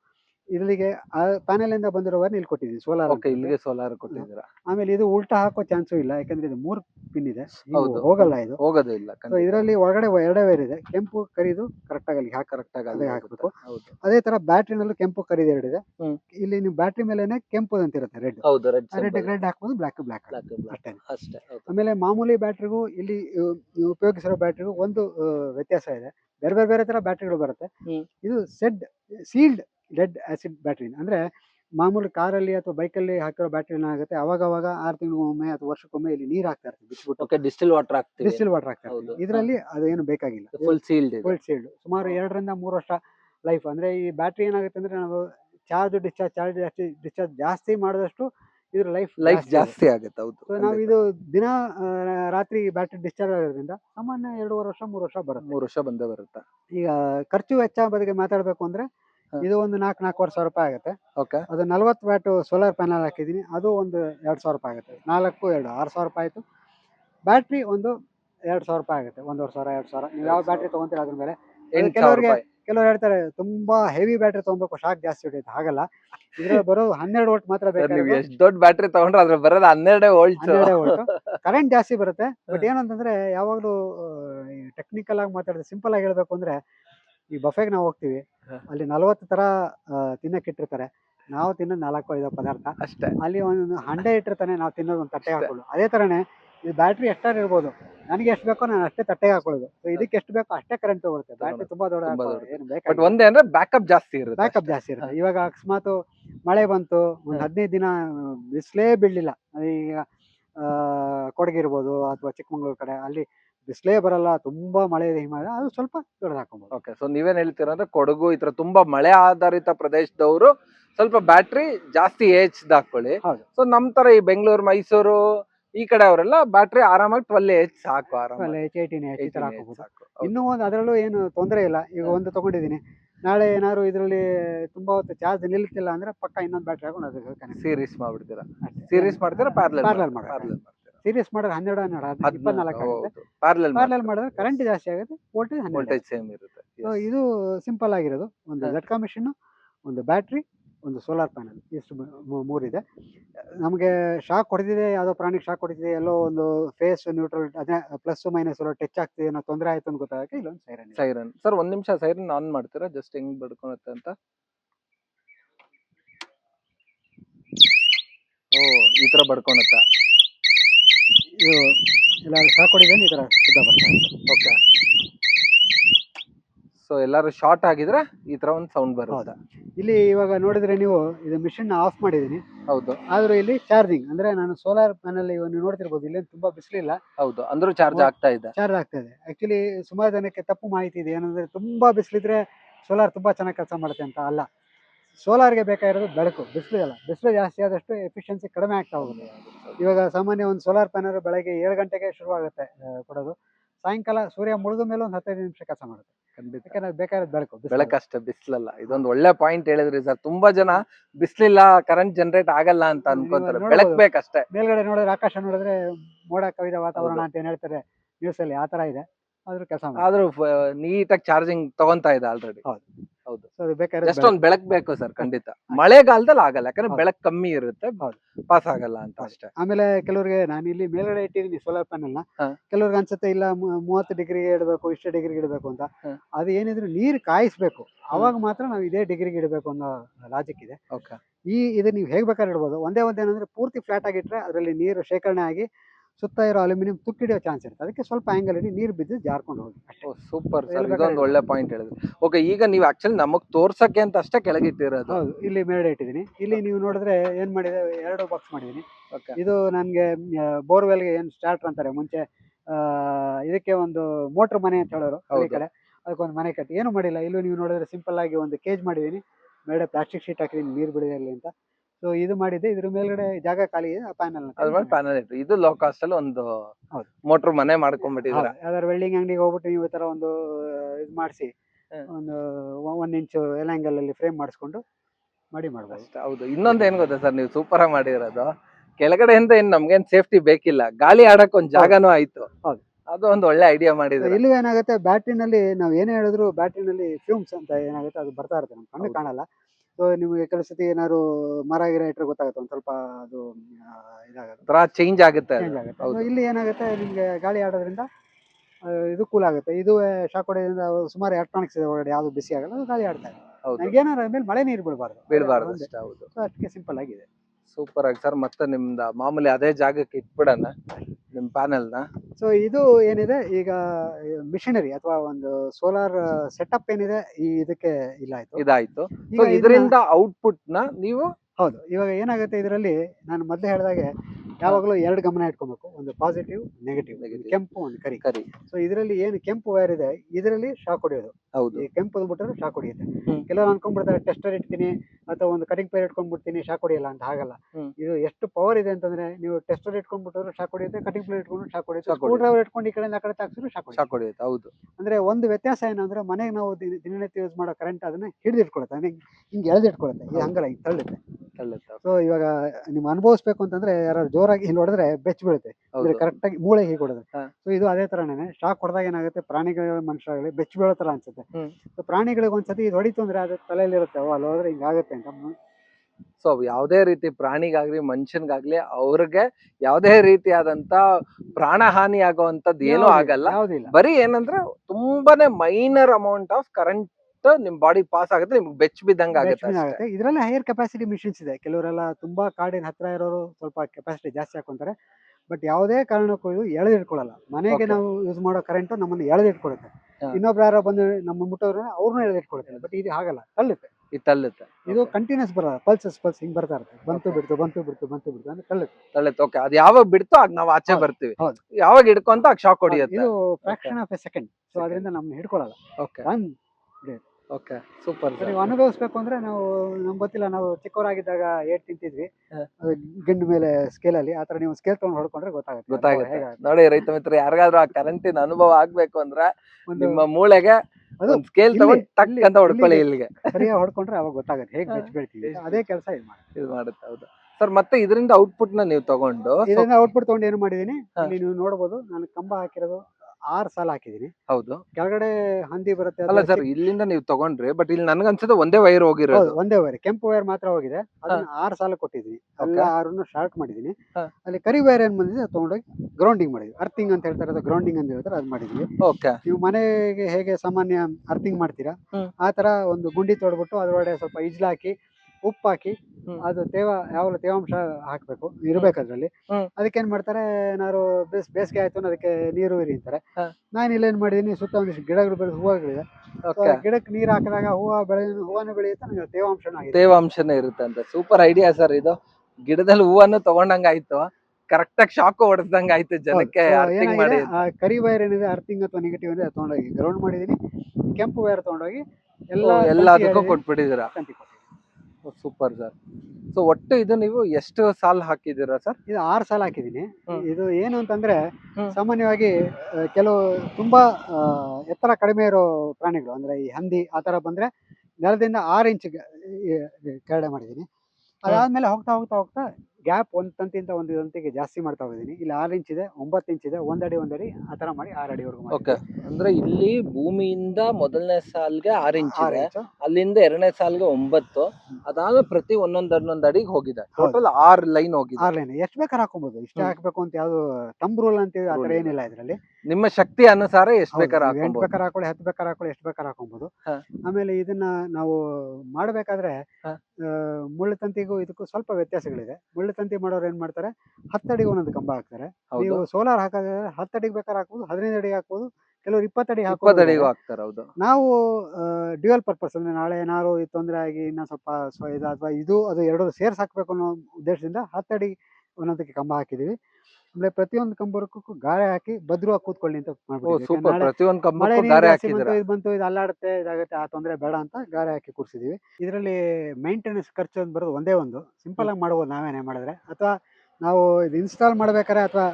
ಇಲ್ಲಿಗೆ ಆ ಪ್ಯಾನೆಲ್ ಇಂದ ಬಂದಿರೋ ವೈರ್ ಇಲ್ಲಿ ಕೊಟ್ಟಿದ್ದೀನಿ ಸೋಲಾರ್ ಓಕೆ ಇಲ್ಲಿಗೆ ಸೋಲಾರ್ ಕೊಟ್ಟಿದ್ದೀರಾ? ಆಮೇಲೆ ಇದು ಉಲ್ಟಾ ಹಾಕೋ ಚಾನ್ಸು ಇಲ್ಲ ಯಾಕಂದ್ರೆ ಇದು ಮೂರು ಪಿನ್ ಇದೆ. ಹೌದು. ಹೋಗಲ್ಲ ಇದು. ಹೋಗೋದು ಇಲ್ಲ ಸೊ ಇದರಲ್ಲಿ ಒಳಗಡೆ ಎರಡೇ ವೈರ್ ಇದೆ. ಕೆಂಪು ಕರಿದು ಕರೆಕ್ಟ್ ಆಗಿ ಅಲ್ಲಿ ಹಾಕಿ ಕರೆಕ್ಟ್ ಆಗಿ ಅದೇ ಹಾಕಬೇಕು. ಅದೇ ತರ ಬ್ಯಾಟ್ರಿನಲ್ಲೂ ಕೆಂಪು ಕರಿದು ಎರಡಿದೆ. ಇಲ್ಲಿ ನೀವು ಬ್ಯಾಟ್ರಿ ಮೇಲೆನೆ ಕೆಂಪು ಅಂತ ಇರುತ್ತೆ ರೆಡ್ ಹೌದು ರೆಡ್ ರೆಡ್ ರೆಡ್ ಹಾಕ್ಬೋದು ಬ್ಲಾಕ್ ಬ್ಲಾಕ್ ಅಷ್ಟೇ ಅಷ್ಟೇ ಆಮೇಲೆ ಮಾಮೂಲಿ ಬ್ಯಾಟ್ರಿಗೂ ಇಲ್ಲಿ ಉಪಯೋಗಿಸಿರೋ ಬ್ಯಾಟ್ರಿಗೂ ಒಂದು ವ್ಯತ್ಯಾಸ ಇದೆ. ಬೇರೆ ಬೇರೆ ಬೇರೆ ತರ ಬ್ಯಾಟ್ರಿಗಳು ಬರುತ್ತೆ. ಇದು ಸೆಡ್ ಸೀಲ್ಡ್ ಲೆಡ್ ಆಸಿಡ್ ಬ್ಯಾಟ್ರಿ ಅಂದ್ರೆ ಮಾಮೂಲಿ ಕಾರಲ್ಲಿ ಅಥವಾ ಬೈಕಲ್ಲಿ ಹಾಕಿರೋ ಬ್ಯಾಟ್ರಿ ಏನಾಗುತ್ತೆ ಅವಾಗ ಅವಾಗ ಆರು ತಿಂಗಳಿಗೊಮ್ಮೆ ಅಥವಾ ವರ್ಷಕ್ಕೊಮ್ಮೆ ಇಲ್ಲಿ ನೀರು ಹಾಕ್ತಾ ಇರ್ತೀವಿ ಓಕೆ ಡಿಸ್ಟಿಲ್ ವಾಟರ್ ಹಾಕ್ತೀವಿ. ಡಿಸ್ಟಿಲ್ ವಾಟರ್ ಹಾಕ್ತಾ ಹೌದು. ಇರ್ತೀವಿ ಇದರಲ್ಲಿ ಅದೇನು ಬೇಕಾಗಿಲ್ಲ. ಫುಲ್ ಸೀಲ್ಡ್ ಫುಲ್ ಸೀಲ್ಡ್ ಸುಮಾರು ಎರಡರಿಂದ ಮೂರು ವರ್ಷ ಲೈಫ್ ಅಂದ್ರೆ ಈ ಬ್ಯಾಟ್ರಿ ಏನಾಗುತ್ತೆ ಅಂದ್ರೆ ನಾವು ಚಾರ್ಜ್ ಡಿಸ್ಚಾರ್ಜ್ ಚಾರ್ಜ್ ಜಾಸ್ತಿ ಡಿಸ್ಚಾರ್ಜ್ ಜಾಸ್ತಿ ಮಾಡಿದಷ್ಟು ಇದ್ರ ಲೈಫ್ ಲೈಫ್ ಜಾಸ್ತಿ ಆಗುತ್ತೆ. ಹೌದು. ಸೊ ನಾವು ಇದು ದಿನ ಆ, ರಾತ್ರಿ ಬ್ಯಾಟ್ರಿ ಡಿಸ್ಚಾರ್ಜ್ ಆಗೋದ್ರಿಂದ ಸಾಮಾನ್ಯ ಎರಡೂವರೆ ವರ್ಷ ಮೂರು ವರ್ಷ ಬರುತ್ತೆ. ಮೂರು ವರ್ಷ ಬಂದೇ ಬರುತ್ತೆ? ಈಗ ಖರ್ಚು ವೆಚ್ಚ ಬಗ್ಗೆ ಮಾತಾಡಬೇಕು ಅಂದ್ರೆ. ಇದು ಒಂದು ನಾಲ್ಕು ನಾಲ್ಕೂವರೆ ಸಾವಿರ ರೂಪಾಯಿ ಆಗುತ್ತೆ. ಓಕೆ. ಅದು ನಲ್ವತ್ತು ವ್ಯಾಟ್ ಸೋಲಾರ್ ಪ್ಯಾನಲ್ ಹಾಕಿದ್ದೀನಿ. ಅದು ಒಂದು ಎರಡು ಸಾವಿರ ರೂಪಾಯಿ ಆಗುತ್ತೆ. ನಾಲ್ಕು ಎರಡು ಆರು ಸಾವಿರ ರೂಪಾಯಿ ಆಯಿತು. ಬ್ಯಾಟ್ರಿ ಒಂದು ಎರಡು ಸಾವಿರ ರೂಪಾಯಿ ಆಗುತ್ತೆ. ಒಂದೂವರೆ ಸಾವಿರ ಎರಡು ಸಾವಿರ. ನೀವು ಯಾವ ಬ್ಯಾಟ್ರಿ ತೊಗೊಂತೀರ ಅದ್ರ ಮೇಲೆ? ಎಂಟು ಸಾವಿರ ಕೆಲವರಿಗೆ ರೂಪಾಯಿ. ಕೆಲವ್ರು ಹೇಳ್ತಾರೆ ತುಂಬಾ ಹೆವಿ ಬ್ಯಾಟ್ರಿ ತೊಗೊಬೇಕು ಶಾಕ್ ಜಾಸ್ತಿ ಹೊಡೆಯುತ್ತೆ. ಹಾಗಲ್ಲ. ಇದ್ರಲ್ಲಿ ಬರೋದು ಹನ್ನೆರಡು ವೋಲ್ಟ್ ಮಾತ್ರ ಸರ್ ನೀವು ಎಷ್ಟು ದೊಡ್ಡ ಬ್ಯಾಟ್ರಿ ತಗೊಂಡ್ರೆ ಅದ್ರ ಬರೋದು ಹನ್ನೆರಡೇ ವೋಲ್ಟ್ ಹನ್ನೆರಡೇ ವೋಲ್ಟ್ ಕರೆಂಟ್ ಜಾಸ್ತಿ ಬರುತ್ತೆ. ಬಟ್ ಏನಂತಂದ್ರೆ ಯಾವಾಗಲೂ ಟೆಕ್ನಿಕಲ್ ಆಗಿ ಮಾತಾಡಿದ್ರೆ ಸಿಂಪಲ್ ಆಗಿ ಹೇಳ್ಬೇಕು ಅಂದ್ರೆ ಈ ಬಫೆಗೆ ನಾವು ಹೋಗ್ತೀವಿ. ಅಲ್ಲಿ ನಲವತ್ತು ತರ ತಿನ್ನಕ್ ತಿನ್ನಕ್ಕೆ ಇಟ್ಟಿರ್ತಾರೆ. ನಾವು ತಿನ್ನೋದು ನಾಲ್ಕು ಐದು ಪದಾರ್ಥ. ಅಷ್ಟೇ. ಅಲ್ಲಿ ಒಂದು ಹಂಡೆ ಇಟ್ಟಿರ್ತಾನೆ ನಾವು ತಿನ್ನೋದು ಒಂದು ತಟ್ಟೆ. ಹಾಕೊಳ್ಳೋದು. ಅದೇ ತರನೇ ಈ ಬ್ಯಾಟ್ರಿ ಎಷ್ಟಾರು ಇರ್ಬೋದು. ನನಗೆ ಎಷ್ಟು ಬೇಕೋ ನಾನು ಅಷ್ಟೇ ತಟ್ಟೆಗೆ ಹಾಕೊಳ್ಳೋದು. ಇದಕ್ಕೆ ಎಷ್ಟು ಬೇಕೋ ಅಷ್ಟೇ ಕರೆಂಟ್ ಹೋಗುತ್ತೆ. ಬ್ಯಾಟ್ರಿ ತುಂಬಾ ದೊಡ್ಡ ಒಂದೇ ಅಂದ್ರೆ ಬ್ಯಾಕಪ್ ಜಾಸ್ತಿ ಇರುತ್ತೆ ಬ್ಯಾಕಪ್ ಜಾಸ್ತಿ ಇರುತ್ತೆ. ಇವಾಗ ಅಕಸ್ಮಾತ್ ಮಳೆ ಬಂತು ಒಂದು. ಹದಿನೈದು ದಿನ ಬಿಸಿಲೇ ಬೀಳಲಿಲ್ಲ. ಈಗ ಕೊಡಗಿರ್ಬೋದು ಅಥವಾ ಚಿಕ್ಕಮಂಗ್ಳೂರು ಕಡೆ ಅಲ್ಲಿ ಬಿಸಿಲೇ ಬರಲ್ಲ ತುಂಬಾ ಮಳೆ ಇದೆ ಹಿಮ ಇದೆ, ಅದು ಸ್ವಲ್ಪ ದೊಡ್ಡದು ಹಾಕೊಬೋದು ಓಕೆ ಸೊ ನೀವೇನ್ ಹೇಳ್ತೀರಾ ಅಂದ್ರೆ ಕೊಡಗು ಈ ತರ ತುಂಬಾ ಮಳೆ ಆಧಾರಿತ ಪ್ರದೇಶದವರು ಸ್ವಲ್ಪ ಬ್ಯಾಟ್ರಿ ಜಾಸ್ತಿ ಏಜ್ ಹಾಕೊಳ್ಳಿ ಹೌದು. ಸೊ ನಮ್ ತರ ಈ ಬೆಂಗಳೂರು ಮೈಸೂರು ಈ ಕಡೆ ಅವರೆಲ್ಲ ಬ್ಯಾಟ್ರಿ ಆರಾಮಾಗಿ ಟ್ವೆಲ್ ಏಜ್ ಸಾಕು ಆರಾಮಾಗಿ. ಏಯ್ಟೀನ್ ಈ ತರ 18 ಹಾಕೋಬೋದು ಸಾಕು ಹೌದು. ಇನ್ನೂ ಒಂದು ಅದರಲ್ಲೂ ಏನು ತೊಂದರೆ ಇಲ್ಲ. ಈಗ ಒಂದು ತಗೊಂಡಿದ್ದೀನಿ. ನಾಳೆ ಏನಾದ್ರು ಇದರಲ್ಲಿ ತುಂಬಾ ಹೊತ್ತು ಚಾರ್ಜ್ ನಿಲ್ತಿಲ್ಲ ಅಂದ್ರೆ ಪಕ್ಕ ಇನ್ನೊಂದು ಬ್ಯಾಟ್ರಿ ಹಾಕೊಂಡು ಅದಕ್ಕೆ ಕನೆಕ್ಟ್ ಸೀರೀಸ್ ಮಾಡ್ಬಿಡ್ತೀರಾ? ಸೀರೀಸ್ ಮಾಡ್ತೀರಾ? ಪ್ಯಾರಲಲ್ ಮಾಡ್ತಾರೆ. ಪ್ಯಾರಲಲ್ ಸೀರೀಸ್ ಮಾಡಿದ್ರೆ ಹನ್ನೆರಡು ಹನ್ನೆರಡು ಇಪ್ಪತ್ನಾಲ್ಕು ಆಗುತ್ತೆ. ಪ್ಯಾರಲಲ್ ಮಾಡಿದ್ರೆ ಕರೆಂಟ್ ಜಾಸ್ತಿ ಆಗುತ್ತೆ ವೋಲ್ಟೇಜ್ ವೋಲ್ಟೇಜ್ ಸೇಮ್ ಇರುತ್ತೆ. ಸೊ ಇದು ಸಿಂಪಲ್ ಆಗಿರೋದು. ಒಂದು. ಜಟ್ಕಾ ಮಿಷಿನ್ ಒಂದು ಬ್ಯಾಟ್ರಿ ಒಂದು ಸೋಲಾರ್ ಪ್ಯಾನಲ್ ಇಷ್ಟು ಮೂರಿದೆ. ನಮಗೆ ಶಾಕ್ ಹೊಡೆದಿದೆ ಯಾವುದೋ ಪ್ರಾಣಿಗೆ ಶಾಕ್ ಹೊಡೆದಿದೆ ಎಲ್ಲೋ ಒಂದು ಫೇಸ್ ನ್ಯೂಟ್ರಲ್ ಅದೇ ಪ್ಲಸ್ ಮೈನಸ್ ಎಲ್ಲ ಟಚ್ ಆಗ್ತಿದೆ ಏನೋ ತೊಂದರೆ ಆಯ್ತು ಅಂತ ಗೊತ್ತಾಗಕ್ಕೆ ಇಲ್ಲೊಂದು ಸೈರನ್ ಸೈರನ್ ಸರ್ ಒಂದು ನಿಮಿಷ ಸೈರನ್ ಆನ್ ಮಾಡ್ತೀರಾ? ಜಸ್ಟ್ ಹೆಂಗ್ ಬಡ್ಕೊಳತ್ತೆ ಅಂತ? ಓ ಈ ತರ ಬಡ್ಕೊಳತ್ತ? ಇದು ಶಾಕ್ ಹೊಡಿದೆ ಈ ಥರ ಶುದ್ಧ ಬರ್ತಾ ಓಕೆ ಸೊ ಎಲ್ಲರೂ ಶಾರ್ಟ್ ಆಗಿದ್ರೆ ಈ ತರ ಒಂದು ಸೌಂಡ್ ಬರುತ್ತೆ. ಹೌದಾ? ಇಲ್ಲಿ ಇವಾಗ ನೋಡಿದ್ರೆ ನೀವು ಇದು ಮಿಷಿನ್ ಆಫ್ ಮಾಡಿದ್ದೀನಿ. ಹೌದು. ಆದ್ರೂ ಇಲ್ಲಿ ಚಾರ್ಜಿಂಗ್ ಅಂದ್ರೆ ನಾನು ಸೋಲಾರ್ ಪ್ಯಾನಲ್ ಇವಾಗ ನೀವು ನೋಡ್ತಿರ್ಬೋದು. ಇಲ್ಲಿ ತುಂಬಾ ಬಿಸಿಲಿಲ್ಲ. ಹೌದು. ಅಂದ್ರೂ ಚಾರ್ಜ್ ಆಗ್ತಾ ಇದೆ. ಚಾರ್ಜ್ ಆಗ್ತಾ ಇದೆ. ಆಕ್ಚುಲಿ ಸುಮಾರು ಜನಕ್ಕೆ ತಪ್ಪು ಮಾಹಿತಿ ಇದೆ. ಏನಂದ್ರೆ ತುಂಬಾ ಬಿಸಿಲಿದ್ರೆ ಸೋಲಾರ್ ತುಂಬಾ ಚೆನ್ನಾಗಿ ಕೆಲಸ ಮಾಡುತ್ತೆ ಅಂತ ಅಲ್ಲ. ಸೋಲಾರ್ಗೆ ಬೇಕಾಗಿರೋದು ಬೆಳಕು ಬಿಸಿಲು ಅಲ್ಲ ಬಿಸಿಲು ಜಾಸ್ತಿ ಆದಷ್ಟು ಎಫಿಷಿಯನ್ಸಿ ಕಡಿಮೆ ಆಗ್ತಾ ಹೋಗುತ್ತೆ. ಇವಾಗ ಸಾಮಾನ್ಯ ಒಂದು ಸೋಲಾರ್ ಪ್ಯಾನಲ್ ಬೆಳಗ್ಗೆ ಏಳು ಗಂಟೆಗೆ ಶುರುವಾಗುತ್ತೆ ಕೊಡೋದು. ಸಾಯಂಕಾಲ ಸೂರ್ಯ ಮುಳುಗ ಮೇಲೆ ಒಂದು ಹತ್ತೈದು ನಿಮಿಷ ಕೆಲಸ ಮಾಡುತ್ತೆ. ಯಾಕಂದ್ರೆ ಬೇಕಾಗಿರೋದು ಬೆಳಕು ಬೆಳಕಷ್ಟೇ ಬಿಸ್ಲಲ್ಲ. ಇದೊಂದು ಒಳ್ಳೆ ಪಾಯಿಂಟ್ ಹೇಳಿದ್ರಿ ಸರ್. ತುಂಬಾ ಜನ ಬಿಸಿಲಿಲ್ಲ ಕರೆಂಟ್ ಜನರೇಟ್ ಆಗಲ್ಲ ಅಂತ ಅನ್ಕೊಂತಾರೆ. ಬೆಳಕ್ ಬೇಕಷ್ಟೇ. ಮೇಲ್ಗಡೆ ನೋಡಿದ್ರೆ ಆಕಾಶ ನೋಡಿದ್ರೆ ಮೋಡ ಕವಿದ ವಾತಾವರಣ ಅಂತ ಏನ್ ಹೇಳ್ತಾರೆ ನ್ಯೂಸ್ ಅಲ್ಲಿ ಆ ತರ ಇದೆ. ಆದ್ರೂ ಕೆಲಸ ಆದ್ರೂ ನೀಟಾಗಿ ಚಾರ್ಜಿಂಗ್ ತಗೊಂತಾ ಇದೆ ಆಲ್ರೆಡಿ ಹೌದು. ಸರ್ ಬೇಕಾದ್ರೆ ಜಸ್ಟ್ ಒಂದ್ ಬೆಳಕ್ ಬೇಕು ಸರ್ ಖಂಡಿತ. ಮಳೆಗಾಲದಲ್ಲಿ ಆಗಲ್ಲ ಯಾಕಂದ್ರೆ. ಬೆಳಕ್ ಕಮ್ಮಿ ಇರುತ್ತೆ. ಪಾಸ್ ಆಗಲ್ಲ ಅಂತ ಅಷ್ಟೇ. ಆಮೇಲೆ ಕೆಲವರಿಗೆ ನಾನು ಇಲ್ಲಿ ಮೇಲ್ಗಡೆ ಇಟ್ಟಿದ್ದೀನಿ ಸೋಲಾರ್ ಪ್ಯಾನೆಲ್ನ. ಕೆಲವ್ರಿಗೆ ಅನ್ಸುತ್ತೆ ಇಲ್ಲ ಮೂವತ್ತು ಡಿಗ್ರಿಗೆ ಇಡಬೇಕು ಇಷ್ಟು ಡಿಗ್ರಿಗೆ ಇಡಬೇಕು ಅಂತ. ಅದು ಏನಿದ್ರು ನೀರು ಕಾಯಿಸ್ಬೇಕು. ಅವಾಗ ಮಾತ್ರ ನಾವು ಇದೇ ಡಿಗ್ರಿಗೆ ಇಡಬೇಕು ಅನ್ನೋ ಲಾಜಿಕ್ ಇದೆ. ಓಕೆ. ಈ ಇದು ನೀವು ಹೇಗ್ ಬೇಕಾದ್ರೆ ಇಡ್ಬೋದು. ಒಂದೇ ಒಂದೇನಂದ್ರೆ ಪೂರ್ತಿ ಫ್ಲಾಟ್ ಆಗಿಟ್ರೆ ಅದರಲ್ಲಿ ನೀರು ಶೇಖರಣೆ ಆಗಿ ಸುತ್ತ ಇರೋ ಅಲ್ಯೂಮಿನಿಯಂ ತುಕ್ಕಿಡಿಯೋ ಚಾನ್ಸ್ ಇರುತ್ತೆ. ಅದಕ್ಕೆ ಸ್ವಲ್ಪ ಆ್ಯಂಗಲ್ ಇಡಿ ನೀರು ಬಿದ್ದು ಜಾರ್ಕೊಂಡು ಹೋಗಿ. ಓ ಸೂಪರ್ ಸರ್ ಇದೊಂದು ಒಳ್ಳೆ ಪಾಯಿಂಟ್ ಹೇಳಿದ್ರು. ಓಕೆ ಈಗ ನೀವು ಆಕ್ಚುಲಿ ನಮಗೆ ತೋರ್ಸಕ್ಕೆ ಅಂತ ಅಷ್ಟೇ ಕೆಳಗಿಟ್ಟಿರೋದು. ಹೌದು ಇಲ್ಲಿ ಮೇಡ ಇಟ್ಟಿದ್ದೀನಿ. ಇಲ್ಲಿ ನೀವು ನೋಡಿದ್ರೆ ಏನು ಮಾಡಿದೆ ಎರಡು ಬಾಕ್ಸ್ ಮಾಡಿದ್ದೀನಿ. ಓಕೆ ಇದು ನನಗೆ ಬೋರ್ವೆಲ್ಗೆ ಏನು ಸ್ಟಾರ್ಟರ್ ಅಂತಾರೆ ಮುಂಚೆ ಇದಕ್ಕೆ ಒಂದು ಮೋಟ್ರ್ ಮನೆ ಅಂತ ಹೇಳೋರು ಈ. ಕಡೆ. ಅದಕ್ಕೊಂದು ಮನೆ ಕಟ್ಟಿ. ಏನು ಮಾಡಿಲ್ಲ ಇಲ್ಲೂ ನೀವು ನೋಡಿದ್ರೆ ಸಿಂಪಲ್ ಆಗಿ ಒಂದು ಕೇಜ್ ಮಾಡಿದ್ದೀನಿ. ಮೇಡ ಪ್ಲಾಸ್ಟಿಕ್ ಶೀಟ್ ಹಾಕಿದ್ದೀನಿ ನೀರು ಬಿಡಿದಿರಲಿ ಅಂತ. ಸೊ ಇದು ಮಾಡಿದ್ದೆ ಇದ್ರ ಮೇಲ್ಗಡೆ ಜಾಗ ಖಾಲಿ ಇದೆ ಆ ಪ್ಯಾನಲ್ ಇತ್ತು ಪ್ಯಾನಲ್ ಇದು ಲೋ ಕಾಸ್ಟ್ ಅಲ್ಲಿ ಒಂದು ಹೌದು. ಮೋಟ್ರ್ ಮನೆ ಮಾಡ್ಕೊಂಡ್ಬಿಟ್ಟಿದ್ರ ಯಾವ್ದಾದ್ರು ವೆಲ್ಡಿಂಗ್ ಅಂಗಡಿಗೆ ಹೋಗ್ಬಿಟ್ಟು ನೀವು ಈ ತರ ಒಂದು ಇದು ಮಾಡಿಸಿ ಹ್ಮ್. ಒಂದು ಒ- ಒಂದ್ ಇಂಚು ಆಂಗಲ್ ಅಲ್ಲಿ ಫ್ರೇಮ್ ಮಾಡಿಸ್ಕೊಂಡು ಮಾಡಿ ಮಾಡ್ಬೋದು. ಅಷ್ಟೇ, ಹೌದು. ಇನ್ನೊಂದು ಏನ್ ಗೊತ್ತಾ ಸರ್ ನೀವು ಸೂಪರ್ ಆಗಿ ಮಾಡಿರೋದು? ಕೆಳಗಡೆಯಿಂದ ಏನ್ ನಮ್ಗೇನ್ ಸೇಫ್ಟಿ ಬೇಕಿಲ್ಲ. ಗಾಳಿ ಆಡಕ್ ಒಂದ್ ಜಾಗನೂ ಆಯ್ತು. ಹೌದು. ಅದು ಒಂದು ಒಳ್ಳೆ ಐಡಿಯಾ ಮಾಡಿದ್ರೆ ಇಲ್ಲಿ ಏನಾಗುತ್ತೆ ಬ್ಯಾಟ್ರಿನಲ್ಲಿ ನಾವು ಏನೇ ಹೇಳಿದ್ರು ಬ್ಯಾಟ್ರಿನಲ್ಲಿ ಫ್ಯೂಮ್ಸ್ ಅಂತ ಏನಾಗುತ್ತೆ ಅದು ಬರ್ತಾ ಇರುತ್ತೆ. ನಮ್ಮ ಕಣ್ಣು ಹೌದು. ಕಾಣಲ್ಲ. ಸೊ ನಿಮಗೆ ಕೆಲವು ಸತಿ ಏನಾದ್ರು ಮರ ಗಿರ ಇಟ್ಟರೆ ಗೊತ್ತಾಗುತ್ತೆ? ಒಂದ್ ಸ್ವಲ್ಪ ಅದು ಆ, ಇದಾಗುತ್ತೆ. ತರ ಚೇಂಜ್ ಆಗುತ್ತೆ ಅದು. ಚೇಂಜ್ ಆಗುತ್ತೆ. ಹೌದು. So ಇಲ್ಲಿ ಏನಾಗುತ್ತೆ? ನಿಮ್ಗೆ ಗಾಳಿ ಆಡೋದ್ರಿಂದ ಆ, ಇದು ಕೂಲ್ ಆಗುತ್ತೆ. ಇದು ಶಾಕ್ ಹೊಡೆಯೋದ್ರಿಂದ ಸುಮಾರು ಎಲೆಕ್ಟ್ರಾನಿಕ್ಸ್ ಇದೆ ಒಳಗಡೆ. ಯಾವ್ದು ಬಿಸಿ ಆಗಲ್ಲ ಅದು ಗಾಳಿ ಆಡ್ತಾ ಇದೆ. ಹೌದು. ಮೇಲೆ ಮಳೆ ನೀರು ಬೀಳಬಾರ್ದು. ಬೀಳಬಾರ್ದು ಅಷ್ಟೇ ಹೌದು. ಅಷ್ಟಕ್ಕೆ ಸಿಂಪಲ್ ಆಗಿದೆ. ಸೂಪರ್ ಆಗಿ ಸರ್ ಮತ್ತೆ ನಿಮ್ದು ಮಾಮೂಲಿ ಅದೇ ಜಾಗಕ್ಕೆ ಇಟ್ಬಿಡಣ ನಿಮ್ ಪ್ಯಾನೆಲ್ನ. ಸೊ ಇದು ಏನಿದೆ? ಈಗ ಮಿಷನರಿ ಅಥವಾ ಒಂದು ಸೋಲಾರ್ ಸೆಟಪ್ ಏನಿದೆ? ಈ ಇದಕ್ಕೆ ಇಲ್ಲ ಆಯ್ತು. ಇದಾಯ್ತು. ಇದರಿಂದ ಔಟ್ಪುಟ್ನ ನೀವು ಹೌದು. ಇವಾಗ ಏನಾಗುತ್ತೆ? ಇದರಲ್ಲಿ ನಾನು ಮೊದಲೇ ಹೇಳಿದಾಗೆ ಯಾವಾಗಲೂ ಎರಡು ಗಮನ ಇಟ್ಕೊಬೇಕು. ಒಂದು ಪಾಸಿಟಿವ್ ನೆಗೆಟಿವ್. ಕೆಂಪು ಒಂದು ಕರಿ. ಕರಿ. ಸೊ ಇದರಲ್ಲಿ ಏನು ಕೆಂಪು ವೈರ್ ಇದೆ ಇದರಲ್ಲಿ ಶಾಕ್ ಹೊಡೆಯೋದು. ಹೌದು. ಈ ಕೆಂಪು ಬಿಟ್ಟರೆ ಶಾಕ್ ಹೊಡೆಯುತ್ತೆ. ಕೆಲವರು ಅನ್ಕೊಂಡ್ಬಿಡ್ತಾರೆ ಟೆಸ್ಟರ್ ಇಡ್ತೀನಿ ಅಥವಾ ಒಂದು ಕಟಿಂಗ್ ಪೇರ್ ಇಟ್ಕೊಂಡ್ಬಿಡ್ತೀನಿ ಶಾಕ್ ಹೊಡೆಯಲ್ಲ ಅಂತ ಹಾಗಲ್ಲ. ಇದು ಎಷ್ಟು ಪವರ್ ಇದೆ ಅಂತಂದ್ರೆ ನೀವು ಟೆಸ್ಟರ್ ಇಟ್ಕೊಂಡ್ಬಿಟ್ಟರು ಶಾಕ್ ಹೊಡೆಯುತ್ತೆ ಕಟಿಂಗ್ ಪ್ಲೇಟ್ ಇಟ್ಕೊಂಡು ಶಾಕ್ ಹೊಡೆಯುತ್ತೆ. ಸ್ಕ್ರೂ ಡ್ರೈವರ್ ಇಟ್ಕೊಂಡು ಈ ಕಡೆಯಿಂದ ಆ ಕಡೆ ತಾಕ್ಸಿದ್ರು ಶಾಕ್ ಶಾಕ್ ಹೊಡೆಯುತ್ತೆ. ಹೌದು. ಅಂದ್ರೆ ಒಂದು ವ್ಯತ್ಯಾಸ ಏನಂದ್ರೆ ಮನೆಗೆ ನಾವು ದಿನನಿತ್ಯ ಯೂಸ್ ಮಾಡೋ ಕರೆಂಟ್ ಅದನ್ನ ಹಿಡಿದಿಟ್ಕೊಳುತ್ತೆ. ಹಿಂಗೆ ಎಳೆದಿಟ್ಕೊಳುತ್ತೆ. ಇದು ಹಂಗಲ್ಲ ಹಿಂಗೆ ತಳ್ಳುತ್ತೆ. ತಳ್ಳುತ್ತೆ. ಸೊ ಇವಾಗ ನೀವು ಅನುಭವಿಸ್ಬೇಕು ಅಂತಂದ್ರೆ ಯಾರು ಜೋರಾಗಿ ಇಲ್ಲಿ ಹೊಡೆದ್ರೆ ಬೆಚ್ಚ ಬೀಳುತ್ತೆ. ಹೌದು. ಕರೆಕ್ಟ್ ಆಗಿ ಮೂಳೆ ಹೀಗೆ ಹೊಡೆದ್ರೆ ಹಾ. ಸೊ ಇದು ಅದೇ ತರನೇ. ಶಾಕ್ ಹೊಡೆದಾಗ ಏನಾಗುತ್ತೆ? ಪ್ರಾಣಿಗಳ ಮನುಷ್ಯರಾಗಲಿ ಬೆಚ್ಚ ಬೀಳೋ ತರ ಅನ್ಸುತ್ತೆ. ಹ್ಮ್. ಸೊ ಪ್ರಾಣಿಗಳಿಗೆ ಒಂದ್ಸತಿ ಇದು ಹೊಡಿತು ಅಂದ್ರೆ ಅದು ತಲೆಯಲ್ಲಿ ಇರುತ್ತೆ ಓ ಅಲ್ಲಿ ಹೋದ್ರೆ ಹಿಂಗಾಗುತ್ತೆ ಅಂತ ಮ- ಸೊ ಯಾವುದೇ ರೀತಿ ಪ್ರಾಣಿಗಾಗ್ಲಿ ಮನುಷ್ಯನ್ಗಾಗ್ಲಿ ಅವ್ರಿಗೆ ಯಾವುದೇ ರೀತಿಯಾದಂತ ಪ್ರಾಣ ಹಾನಿ ಆಗುವಂತದ್ದು ಏನೂ ಆಗಲ್ಲ. ಯಾವ್ದು ಇಲ್ಲ ಬರೀ ಏನಂದ್ರೆ ತುಂಬಾನೇ ಮೈನರ್ ಅಮೌಂಟ್ ಆಫ್ ಕರೆಂಟ್ ನಿಮ್ ಬಾಡಿ ಪಾಸ್ ಆಗುತ್ತೆ ನಿಮ್ಗೆ ಬೆಚ್ಚ ಬಿದ್ದಂಗ ಆಗುತ್ತೆ ಇದರಲ್ಲಿ ಹೈಯರ್ ಕೆಪಾಸಿಟಿ ಮಿಷಿನ್ಸ್ ಇದೆ. ಕೆಲವರೆಲ್ಲ ತುಂಬಾ ಕಾಡಿನ ಹತ್ರ ಇರೋರು ಸ್ವಲ್ಪ ಕೆಪಾಸಿಟಿ ಜಾಸ್ತಿ ಹಾಕೊಂತಾರೆ. ಬಟ್ ಯಾವುದೇ ಕಾರಣಕ್ಕೂ ಇದು ಎಳೆದಿಟ್ಕೊಳ್ಳಲ್ಲ. ಮನೆಗೆ ನಾವು ಯೂಸ್ ಮಾಡೋ ಕರೆಂಟ್ ನಮ್ಮನ್ನ ಎಳೆದಿಟ್ಕೊಳುತ್ತೆ ಇಟ್ಕೊಳುತ್ತೆ ಇನ್ನೊಬ್ರು ಯಾರೋ ಬಂದು ನಮ್ಮ ಮುಟ್ಟೋರು ಅವ್ರನ್ನೂ ಇಟ್ಕೊಳ್ತಾರೆ ಬಟ್ ಇದು ಹಾಗಲ್ಲ. ತಳ್ಳುತ್ತೆ. ಇದು ತಳ್ಳುತ್ತೆ. ಇದು ಕಂಟಿನ್ಯೂಸ್ ಬರಲ್ಲ. ಪಲ್ಸಸ್ ಪಲ್ಸ್ ಹಿಂಗ್ ಬರ್ತಾ ಇರುತ್ತೆ. ಬಂತು ಬಿಡ್ತು ಬಂತು ಬಿಡ್ತು ಬಂತು ಬಿಡ್ತು ಅಂದ್ರೆ ತಳ್ಳುತ್ತೆ. ತಳ್ಳುತ್ತೆ. ಓಕೆ ಅದು ಯಾವಾಗ ಬಿಡ್ತೋ ಆಗ ನಾವು ಆಚೆ ಬರ್ತೀವಿ. ಯಾವಾಗ ಹಿಡ್ಕೊಂತ ಆಗ ಶಾಕ್ ಹೊಡಿಯುತ್ತೆ. ಇದು fraction of a second so ಅದರಿಂದ ನಮ್ಗೆ ಹಿಡ್ಕೊಳಲ್ಲ. ಓಕೆ ರನ್ ಓಕೆ ಸೂಪರ್ ನೀವು ಅನುಭವಿಸ್ಬೇಕು ಅಂದ್ರೆ ನಾವು ನಮ್ಗೆ ಗೊತ್ತಿಲ್ಲ ನಾವು ಚಿಕ್ಕವರಾಗಿದ್ದಾಗ ಏಟ್ ತಿಂತಿದ್ವಿ ಗಿಂಡ್ ಮೇಲೆ ಸ್ಕೇಲ್ ಅಲ್ಲಿ ಆತರ ನೀವು ಸ್ಕೇಲ್ ತಗೊಂಡು ಹೊಡ್ಕೊಂಡ್ರೆ ಗೊತ್ತಾಗುತ್ತೆ. ಗೊತ್ತಾಗುತ್ತೆ. ನೋಡಿ ರೈತ ಮಿತ್ರ ಯಾರಿಗಾದ್ರೂ ಆ ಕರೆಂಟಿನ ಅನುಭವ ಆಗ್ಬೇಕು ಅಂದ್ರೆ ನಿಮ್ಮ ಮೂಳೆಗೆ ಅದು ಸ್ಕೇಲ್ ತಗೊಂಡು ಟಕ್ ಅಂತ ಹೊಡ್ಕೊಳ್ಳಿ ಇಲ್ಲಿಗೆ. ಸರಿಯಾಗಿ ಹೊಡ್ಕೊಂಡ್ರೆ ಅವಾಗ ಗೊತ್ತಾಗುತ್ತೆ. ಹೇಗೆ. ಬೆಚ್ಚ ಬೀಳ್ತೀವಿ ಅದೇ ಕೆಲಸ ಇದು ಮಾಡಿ ಇದು ಮಾಡುತ್ತೆ ಹೌದು. ಸರ್ ಮತ್ತೆ ಇದರಿಂದ ಔಟ್ಪುಟ್ನ ನೀವು ತಗೊಂಡು ಇದರಿಂದ ಔಟ್ಪುಟ್ ತಗೊಂಡು ಏನು ಮಾಡಿದೀನಿ. ಇಲ್ಲಿ ನೀವು ನೋಡಬಹುದು ನಾನು ಕಂಬ ಹಾಕಿರೋದು ಆರು ಸಾಲ ಹಾಕಿದೀನಿ ಹೌದು. ಕೆಳಗಡೆ ಹಂದಿ ಬರುತ್ತೆ ಅಲ್ಲ ಸರ್ ಇಲ್ಲಿಂದ ನೀವು ತಗೊಂಡ್ರಿ ಬಟ್ ಇಲ್ಲಿ ನನ್ಗನ್ಸುತ್ತೆ ಒಂದೇ ವೈರ್ ಹೋಗಿರೋದು. ಒಂದೇ ವೈರ್ ಕೆಂಪು ವೈರ್ ಮಾತ್ರ ಹೋಗಿದೆ. ಅದನ್ನ ಆರು ಸಾಲ ಕೊಟ್ಟಿದ್ದೀನಿ. ಅಲ್ಲಿ ಆರನ್ನು ಶಾರ್ಟ್ ಮಾಡಿದೀನಿ ಅಲ್ಲಿ ಕರಿ ವೈರ್ ಏನ್ ಬಂದಿದೆ ತಗೊಂಡೋಗಿ ಗ್ರೌಂಡಿಂಗ್ ಮಾಡಿದ್ವಿ. ಅರ್ಥಿಂಗ್ ಅಂತ ಹೇಳ್ತಾರೆ ಅದು ಗ್ರೌಂಡಿಂಗ್ ಅಂತ ಹೇಳ್ತಾರೆ ಅದು ಮಾಡಿದ್ವಿ. ಓಕೆ. ನೀವು ಮನೆಗೆ ಹೇಗೆ ಸಾಮಾನ್ಯ ಅರ್ಥಿಂಗ್ ಮಾಡ್ತೀರಾ. ಆ ತರ ಒಂದು ಗುಂಡಿ ತೊಡ್ಬಿಟ್ಟು ಅದ್ರೊಳಗಡೆ ಸ್ವಲ್ಪ ಇಜ್ಲಾಕಿ ಹಾಕಿ ಉಪ್ಪು ಹಾಕಿ ಹ್ಮ್. ಅದು ತೇವ ಯಾವಾಗಲೂ ತೇವಾಂಶ ಹಾಕ್ಬೇಕು ಇರ್ಬೇಕು ಅದ್ರಲ್ಲಿ ಹ್ಮ್. ಅದಕ್ಕೆ ಏನ್ ಮಾಡ್ತಾರೆ ಏನಾದ್ರು ಬೇಸ್ ಬೇಸಿಗೆ ಆಯ್ತು ಅಂದ್ರೆ ಅದಕ್ಕೆ ನೀರು ಇರಿ ಅಂತಾರೆ ಹಾ. ನಾನು ಇಲ್ಲೇನ್ ಮಾಡಿದೀನಿ ಸುತ್ತ ಒಂದಿಷ್ಟು ಗಿಡಗಳು ಬೆಳೆದು ಹೂವಗಳಿದೆ. So, okay. ಗಿಡಕ್ಕೆ ನೀರು ಹಾಕಿದಾಗ ಹೂವ ಬೆಳೆ ಹೂವನು ಬೆಳೆಯುತ್ತೆ ನನಗೆ ತೇವಾಂಶನೂ ಆಗಿದೆ. ತೇವಾಂಶನೇ ಇರುತ್ತೆ ಅಂತ. ಸೂಪರ್ ಐಡಿಯಾ ಸರ್ ಇದು. ಗಿಡದಲ್ಲಿ ಹೂವನ್ನು ತಗೊಂಡಂಗ ಆಯ್ತು. ಕರೆಕ್ಟ್ ಆಗಿ ಶಾಕ್ ಹೊಡೆದಂಗ ಆಯ್ತು ಜನಕ್ಕೆ So, ಅರ್ಥಿಂಗ್ ಮಾಡಿ ಆ ಕರಿ ವೈರ್ ಏನಿದೆ ಅರ್ಥಿಂಗ್ ಅಥವಾ ನೆಗೆಟಿವ್ ಅಂದ್ರೆ ಅದು ತಗೊಂಡೋಗಿ ಗ್ರೌಂಡ್ ಮಾಡಿದೀನಿ. ಕೆಂಪು ವೈರ್ ತಗೊಂಡೋಗಿ ಎಲ್ಲ ಎಲ್ಲದಕ್ಕೂ ಕೊಟ್ಬಿಟ್ಟಿದ್ದೀರಾ? ತಂತಿ ಕೊಟ್ಟಿದ್ದೀನಿ. ಸೂಪರ್ ಸರ್ ಸೊ ಒಟ್ಟು ಇದು ನೀವು ಎಷ್ಟು ಸಾಲ್ ಹಾಕಿದ್ದೀರಾ ಸರ್ ಇದು ಆರು ಸಾಲ ಹಾಕಿದ್ದೀನಿ ಹ್ಮ್. ಇದು ಏನು ಅಂತಂದ್ರೆ ಹ್ಮ್. ಸಾಮಾನ್ಯವಾಗಿ ಆ, ಕೆಲವು ತುಂಬಾ ಆ, ಎತ್ತರ ಕಡಿಮೆ ಇರೋ ಪ್ರಾಣಿಗಳು ಅಂದ್ರೆ ಈ ಹಂದಿ ಆ ತರ ಬಂದ್ರೆ ನೆಲದಿಂದ ಆರು ಇಂಚ್ ಕೆಳಗಡೆ ಮಾಡಿದ್ದೀನಿ ಅದಾದ್ಮೇಲೆ ಹೋಗ್ತಾ ಹೋಗ್ತಾ ಹೋಗ್ತಾ ಗ್ಯಾಪ್ ಒಂದ್ ತಂತಿಯಿಂದ ಒಂದು ತಂತಿಗೆ ಜಾಸ್ತಿ ಮಾಡ್ತಾ ಹೋಗಿದ್ದೀನಿ. ಇಲ್ಲಿ ಆರು ಇಂಚ್ ಇದೆ ಒಂಬತ್ತು ಇಂಚ್ ಇದೆ ಒಂದ್ ಅಡಿ ಒಂದ್ ಅಡಿ ಆ ತರ ಮಾಡಿ ಆರು ಅಡಿವರೆಗೂ ಓಕೆ ಅಂದ್ರೆ ಇಲ್ಲಿ ಭೂಮಿಯಿಂದ ಮೊದಲನೇ ಸಾಲ್ಗೆ ಆರು ಇಂಚ್ ಆರು ಇದೆ. ಇಂಚು ಅಲ್ಲಿಂದ ಎರಡನೇ ಸಾಲ್ಗೆ ಒಂಬತ್ತು. ಅದಾದ ಪ್ರತಿ ಒಂದೊಂದ್ ಒಂದೊಂದ್ ಅಡಿಗೆ ಹೋಗಿದೆ. ಹೌದು. ಟೋಟಲ್ ಆರ್ ಲೈನ್ ಹೋಗಿದೆ. ಆರ್ ಲೈನ್. ಎಷ್ಟು ಬೇಕಾದ್ರೆ ಹಾಕೊಬೋದು ಇಷ್ಟೇ ಹ್ಮ್. ಹಾಕ್ಬೇಕು ಅಂತ ಯಾವ್ದು ತಂಬ್ ರೂಲ್ ಅಂತ ಆ Rule ಏನಿಲ್ಲ ಇದ್ರಲ್ಲಿ. ನಿಮ್ಮ ಶಕ್ತಿ ಅನುಸಾರ ಎಷ್ಟು ಬೇಕಾರ ಬೇಕಾದ್ರೆ ಎಂಟು ಹಾಕೊಬಹುದು ಬೇಕಾದ್ರೆ ಹಾಕೊಳ್ಳಿ ಹತ್ತು ಬೇಕಾದ್ರೆ ಹಾಕೊಳ್ಳಿ ಎಷ್ಟು ಬೇಕಾದ್ರೆ ಹಾಕೊಬಹುದು ಹಾ. ಆಮೇಲೆ ಇದನ್ನ ನಾವು ಮಾಡಬೇಕಾದ್ರೆ ಹಾ. ಮುಳ್ಳು ತಂತಿಗೂ ಇದಕ್ಕೂ ಸ್ವಲ್ಪ ವ್ಯತ್ಯಾಸಗಳಿದೆ. ಮುಳ್ಳು ತಂತಿ ಮಾಡೋರು ಏನ್ ಮಾಡ್ತಾರೆ? ಹತ್ತಡಿಗೆ ಒಂದೊಂದು ಕಂಬ ಹಾಕ್ತಾರೆ. ಹೌದು. ನೀವು ಸೋಲಾರ್ ಹಾಕೋದ್ರೆ ಹತ್ತಡಿಗೆ ಬೇಕಾದ್ರೆ ಹಾಕ್ಬೋದು ಹದಿನೈದು ಅಡಿಗೆ ಹಾಕ್ಬೋದು ಕೆಲವರು ಇಪ್ಪತ್ತಡಿ ಹಾಕೋದು ಹಾಕ್ತಾರೆ ಹೌದು. ನಾವು ಡ್ಯುಯಲ್ ಪರ್ಪಸ್ ಅಂದ್ರೆ ನಾಳೆ ಏನಾದ್ರು ಈ ತೊಂದರೆ ಆಗಿ ಇನ್ನ ಸ್ವಲ್ಪ ಸ್ವ- ಇದು ಅಥವಾ ಇದು ಅದು ಎರಡು ಸೇರ್ಸ್ ಹಾಕ್ಬೇಕು ಅನ್ನೋ ಉದ್ದೇಶದಿಂದ ಹತ್ತಡಿ ಒಂದೊಂದಕ್ಕೆ ಕಂಬ ಹಾಕಿದೀವಿ ಆಮೇಲೆ ಪ್ರತಿಯೊಂದು ಕಂಬಕ್ಕೂ ಗಾರೆ ಹಾಕಿ ಭದ್ರವಾಗಿ ಕೂತ್ಕೊಳ್ಳಿ ಅಂತ ಸೂಪರ್. ಪ್ರತಿಯೊಂದು ಮಳೆ ಕಂಬಕ್ಕೂ ನೀರು ಗಾರೆ ಜಾಸ್ತಿ ಹಾಕಿದ್ದೀರಾ? ಬಂತು ಇದು ಬಂತು ಇದು ಅಲ್ಲಾಡುತ್ತೆ ಇದಾಗುತ್ತೆ ಆ ತೊಂದರೆ ಬೇಡ ಅಂತ ಗಾರೆ ಹಾಕಿ ಕೂರಿಸಿದೀವಿ. ಇದರಲ್ಲಿ ಮೇಂಟೆನೆನ್ಸ್ ಖರ್ಚು ಅಂತ ಬರೋದು ಒಂದೇ ಒಂದು. ಸಿಂಪಲ್ ಆಗಿ ಮಾಡ್ಬೋದು ನಾವೇನೇ ಮಾಡಿದ್ರೆ. ಅಥವಾ ನಾವು ಇದು ಇನ್ಸ್ಟಾಲ್ ಮಾಡ್ಬೇಕಾರೆ ಅಥವಾ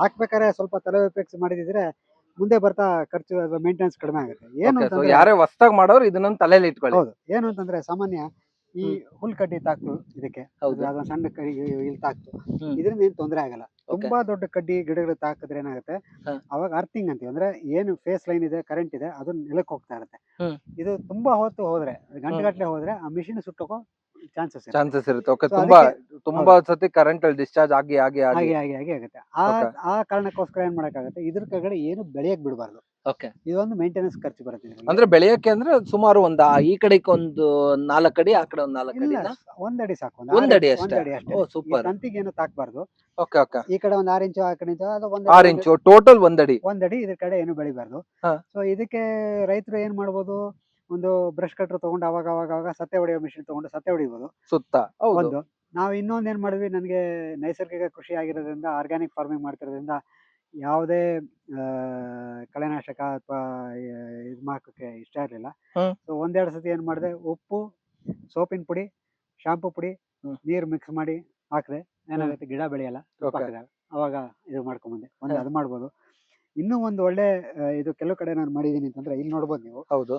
ಹಾಕ್ಬೇಕಾರೆ ಸ್ವಲ್ಪ ತಲೆ ಉಪಯೋಗಿಸಿ ಮಾಡಿದಿದ್ರೆ ಮುಂದೆ ಬರ್ತಾ ಖರ್ಚು ಮೇಂಟೆನೆನ್ಸ್ ಕಡಿಮೆ ಆಗುತ್ತೆ. ಏನು ಅಂತ ಅಂತಂದ್ರೆ ಯಾರೇ ಹೊಸ್ದಾಗ್ ಮಾಡೋರು ಇದನ್ನ ತಲೆಯಲ್ಲಿ ಇಟ್ಕೊಳ್ಳಿ. ಹೌದು. ಏನು ಅಂತಂದ್ರೆ ಸಾಮಾನ್ಯ ಈ ಹುಲ್ ಕಡ್ಡಿ ತಾಕ್ತು ಇದಕ್ಕೆ ಹೌದು ಸಣ್ಣ ಕಡ್ಡಿ ಇಲ್ಲಿ ತಾಕ್ತು ಹ್ಮ್. ಇದರಿಂದ ಏನ್ ತೊಂದರೆ ಆಗಲ್ಲ Okay. ತುಂಬಾ ದೊಡ್ಡ ಕಡ್ಡಿ ಗಿಡಗಳು ತಾಕಿದ್ರೆ ಏನಾಗುತ್ತೆ ಹ. ಅವಾಗ ಅರ್ಥಿಂಗ್ ಅಂತೀವಿ ಅಂದ್ರೆ ಏನು ಫೇಸ್ ಲೈನ್ ಇದೆ ಕರೆಂಟ್ ಇದೆ ಅದು ನೆಲಕ್ಕೆ ಹೋಗ್ತಾ ಇರುತ್ತೆ ಹ್ಮ್. ಇದು ತುಂಬಾ ಹೊತ್ತು ಹೋದ್ರೆ ಗಂಟೆಗಟ್ಟಲೆ ಹೋದ್ರೆ ಆ ಮಿಷಿನ್ ಸುಟ್ಟೋಕೋ ಚಾನ್ಸಸ್ ಚಾನ್ಸಸ್ ಇರುತ್ತೆ. ಓಕೆ ತುಂಬಾ ತುಂಬಾ ಸತಿ ಕರೆಂಟ್ ಅಲ್ಲಿ ಡಿಸ್ಚಾರ್ಜ್ ಆಗಿ ಆಗಿ ಆಗಿ. ಆಗಿ ಆಗಿ ಆಗಿ ಆಗುತ್ತೆ. ಆ. ಆ ಕಾರಣಕ್ಕೋಸ್ಕರ ಏನ್ ಮಾಡಕ್ಕಾಗುತ್ತೆ? ಇದ್ರ ಕೆಳಗಡೆ ಏನು ಬೆಳೆಯಕ್ ಬಿಡಬಾರ್ದು. ಓಕೆ ಇದೊಂದು ಮೇಂಟೆನೆನ್ಸ್ ಖರ್ಚು ಬರುತ್ತೆ ಇದ್ರಲ್ಲಿ. ಅಂದ್ರೆ ಬೆಳೆಯಕ್ಕೆ ಅಂದ್ರೆ ಸುಮಾರು ಒಂದ್ ಆ- ಈ ಕಡೆಗೆ ಒಂದು ನಾಲ್ಕು ಅಡಿ ಆ ಕಡೆ ಒಂದ್ ನಾಲ್ಕು ಇಲ್ಲ ಒಂದು ಅಡಿ ಸಾಕು. ಒಂದ್ ಒಂದ್ ಆರು- ಅಡಿ ಅಷ್ಟೇ? ಒಂದ್ ಅಡಿ ಅಷ್ಟೇ. ಓ ಈ ಸೂಪರ್ ತಂತಿಗೆ ಏನು ತಾಕ್ಬಾರ್ದು. ಓಕೆ ಓಕೆ ಈ ಕಡೆ ಒಂದ್ ಆರ್ ಇಂಚು ಆ ಕಡೆ ಇಂಚು ಅದು ಒಂದ್ ಆರ್ ಇಂಚು ಟೋಟಲ್ ಒಂದ್ ಅಡಿ. ಒಂದ್ ಅಡಿ ಇದ್ರ ಕಡೆ ಏನು ಬೆಳಿಬಾರ್ದು. ಹಾ. ಸೊ ಇದಕ್ಕೆ ರೈತರು ಏನ್ ಮಾಡ್ಬೋದು? ಒಂದು ಬ್ರಷ್ ಕಟ್ರ್ ತಗೊಂಡು ಅವಾಗ ಅವಾಗ ಅವಾಗ ಸತ್ತೆ ಹೊಡೆಯೋ ಮಿಷಿನ್ ತಗೊಂಡು ಸತ್ತೆ ಹೊಡಿಬೋದು. ಸುತ್ತ ಹೌದು. ಒಂದು ನಾವು ಇನ್ನೊಂದ್ ಏನ್ ಮಾಡಿದ್ವಿ ನನಗೆ ನೈಸರ್ಗಿಕ ಕೃಷಿ ಆಗಿರೋದ್ರಿಂದ ಆರ್ಗ್ಯಾನಿಕ್ ಫಾರ್ಮಿಂಗ್ ಮಾಡ್ತಿರೋದ್ರಿಂದ ಯಾವುದೇ ಆ, ಕಳೆನಾಶಕ ಅಥವಾ ಇದು ಹಾಕೋಕೆ ಇಷ್ಟ ಇರಲಿಲ್ಲ. ಹ್ಮ್. ಸೊ ಒಂದೆರಡು ಸತಿ ಏನ್ ಮಾಡಿದೆ ಉಪ್ಪು ಸೋಪಿನ ಪುಡಿ ಶಾಂಪೂ ಪುಡಿ ಹ್ಮ್. ನೀರು ಮಿಕ್ಸ್ ಮಾಡಿ ಹಾಕಿದೆ ಏನಾಗುತ್ತೆ ಗಿಡ ಬೆಳೆಯಲ್ಲ ಉಪ್ಪು Okay. ಹಾಕಿದಾಗ ಅವಾಗ ಇದು ಮಾಡ್ಕೊಂಬಂದೆ ಒಂದು ಹಾ. ಅದು ಮಾಡ್ಬೋದು. ಇನ್ನೂ ಒಂದು ಒಳ್ಳೆ ಆ, ಇದು ಕೆಲವು ಕಡೆ ನಾನು ಮಾಡಿದ್ದೀನಿ ಅಂತಂದ್ರೆ ಇಲ್ಲಿ ನೋಡ್ಬೋದು ನೀವು. ಹೌದು.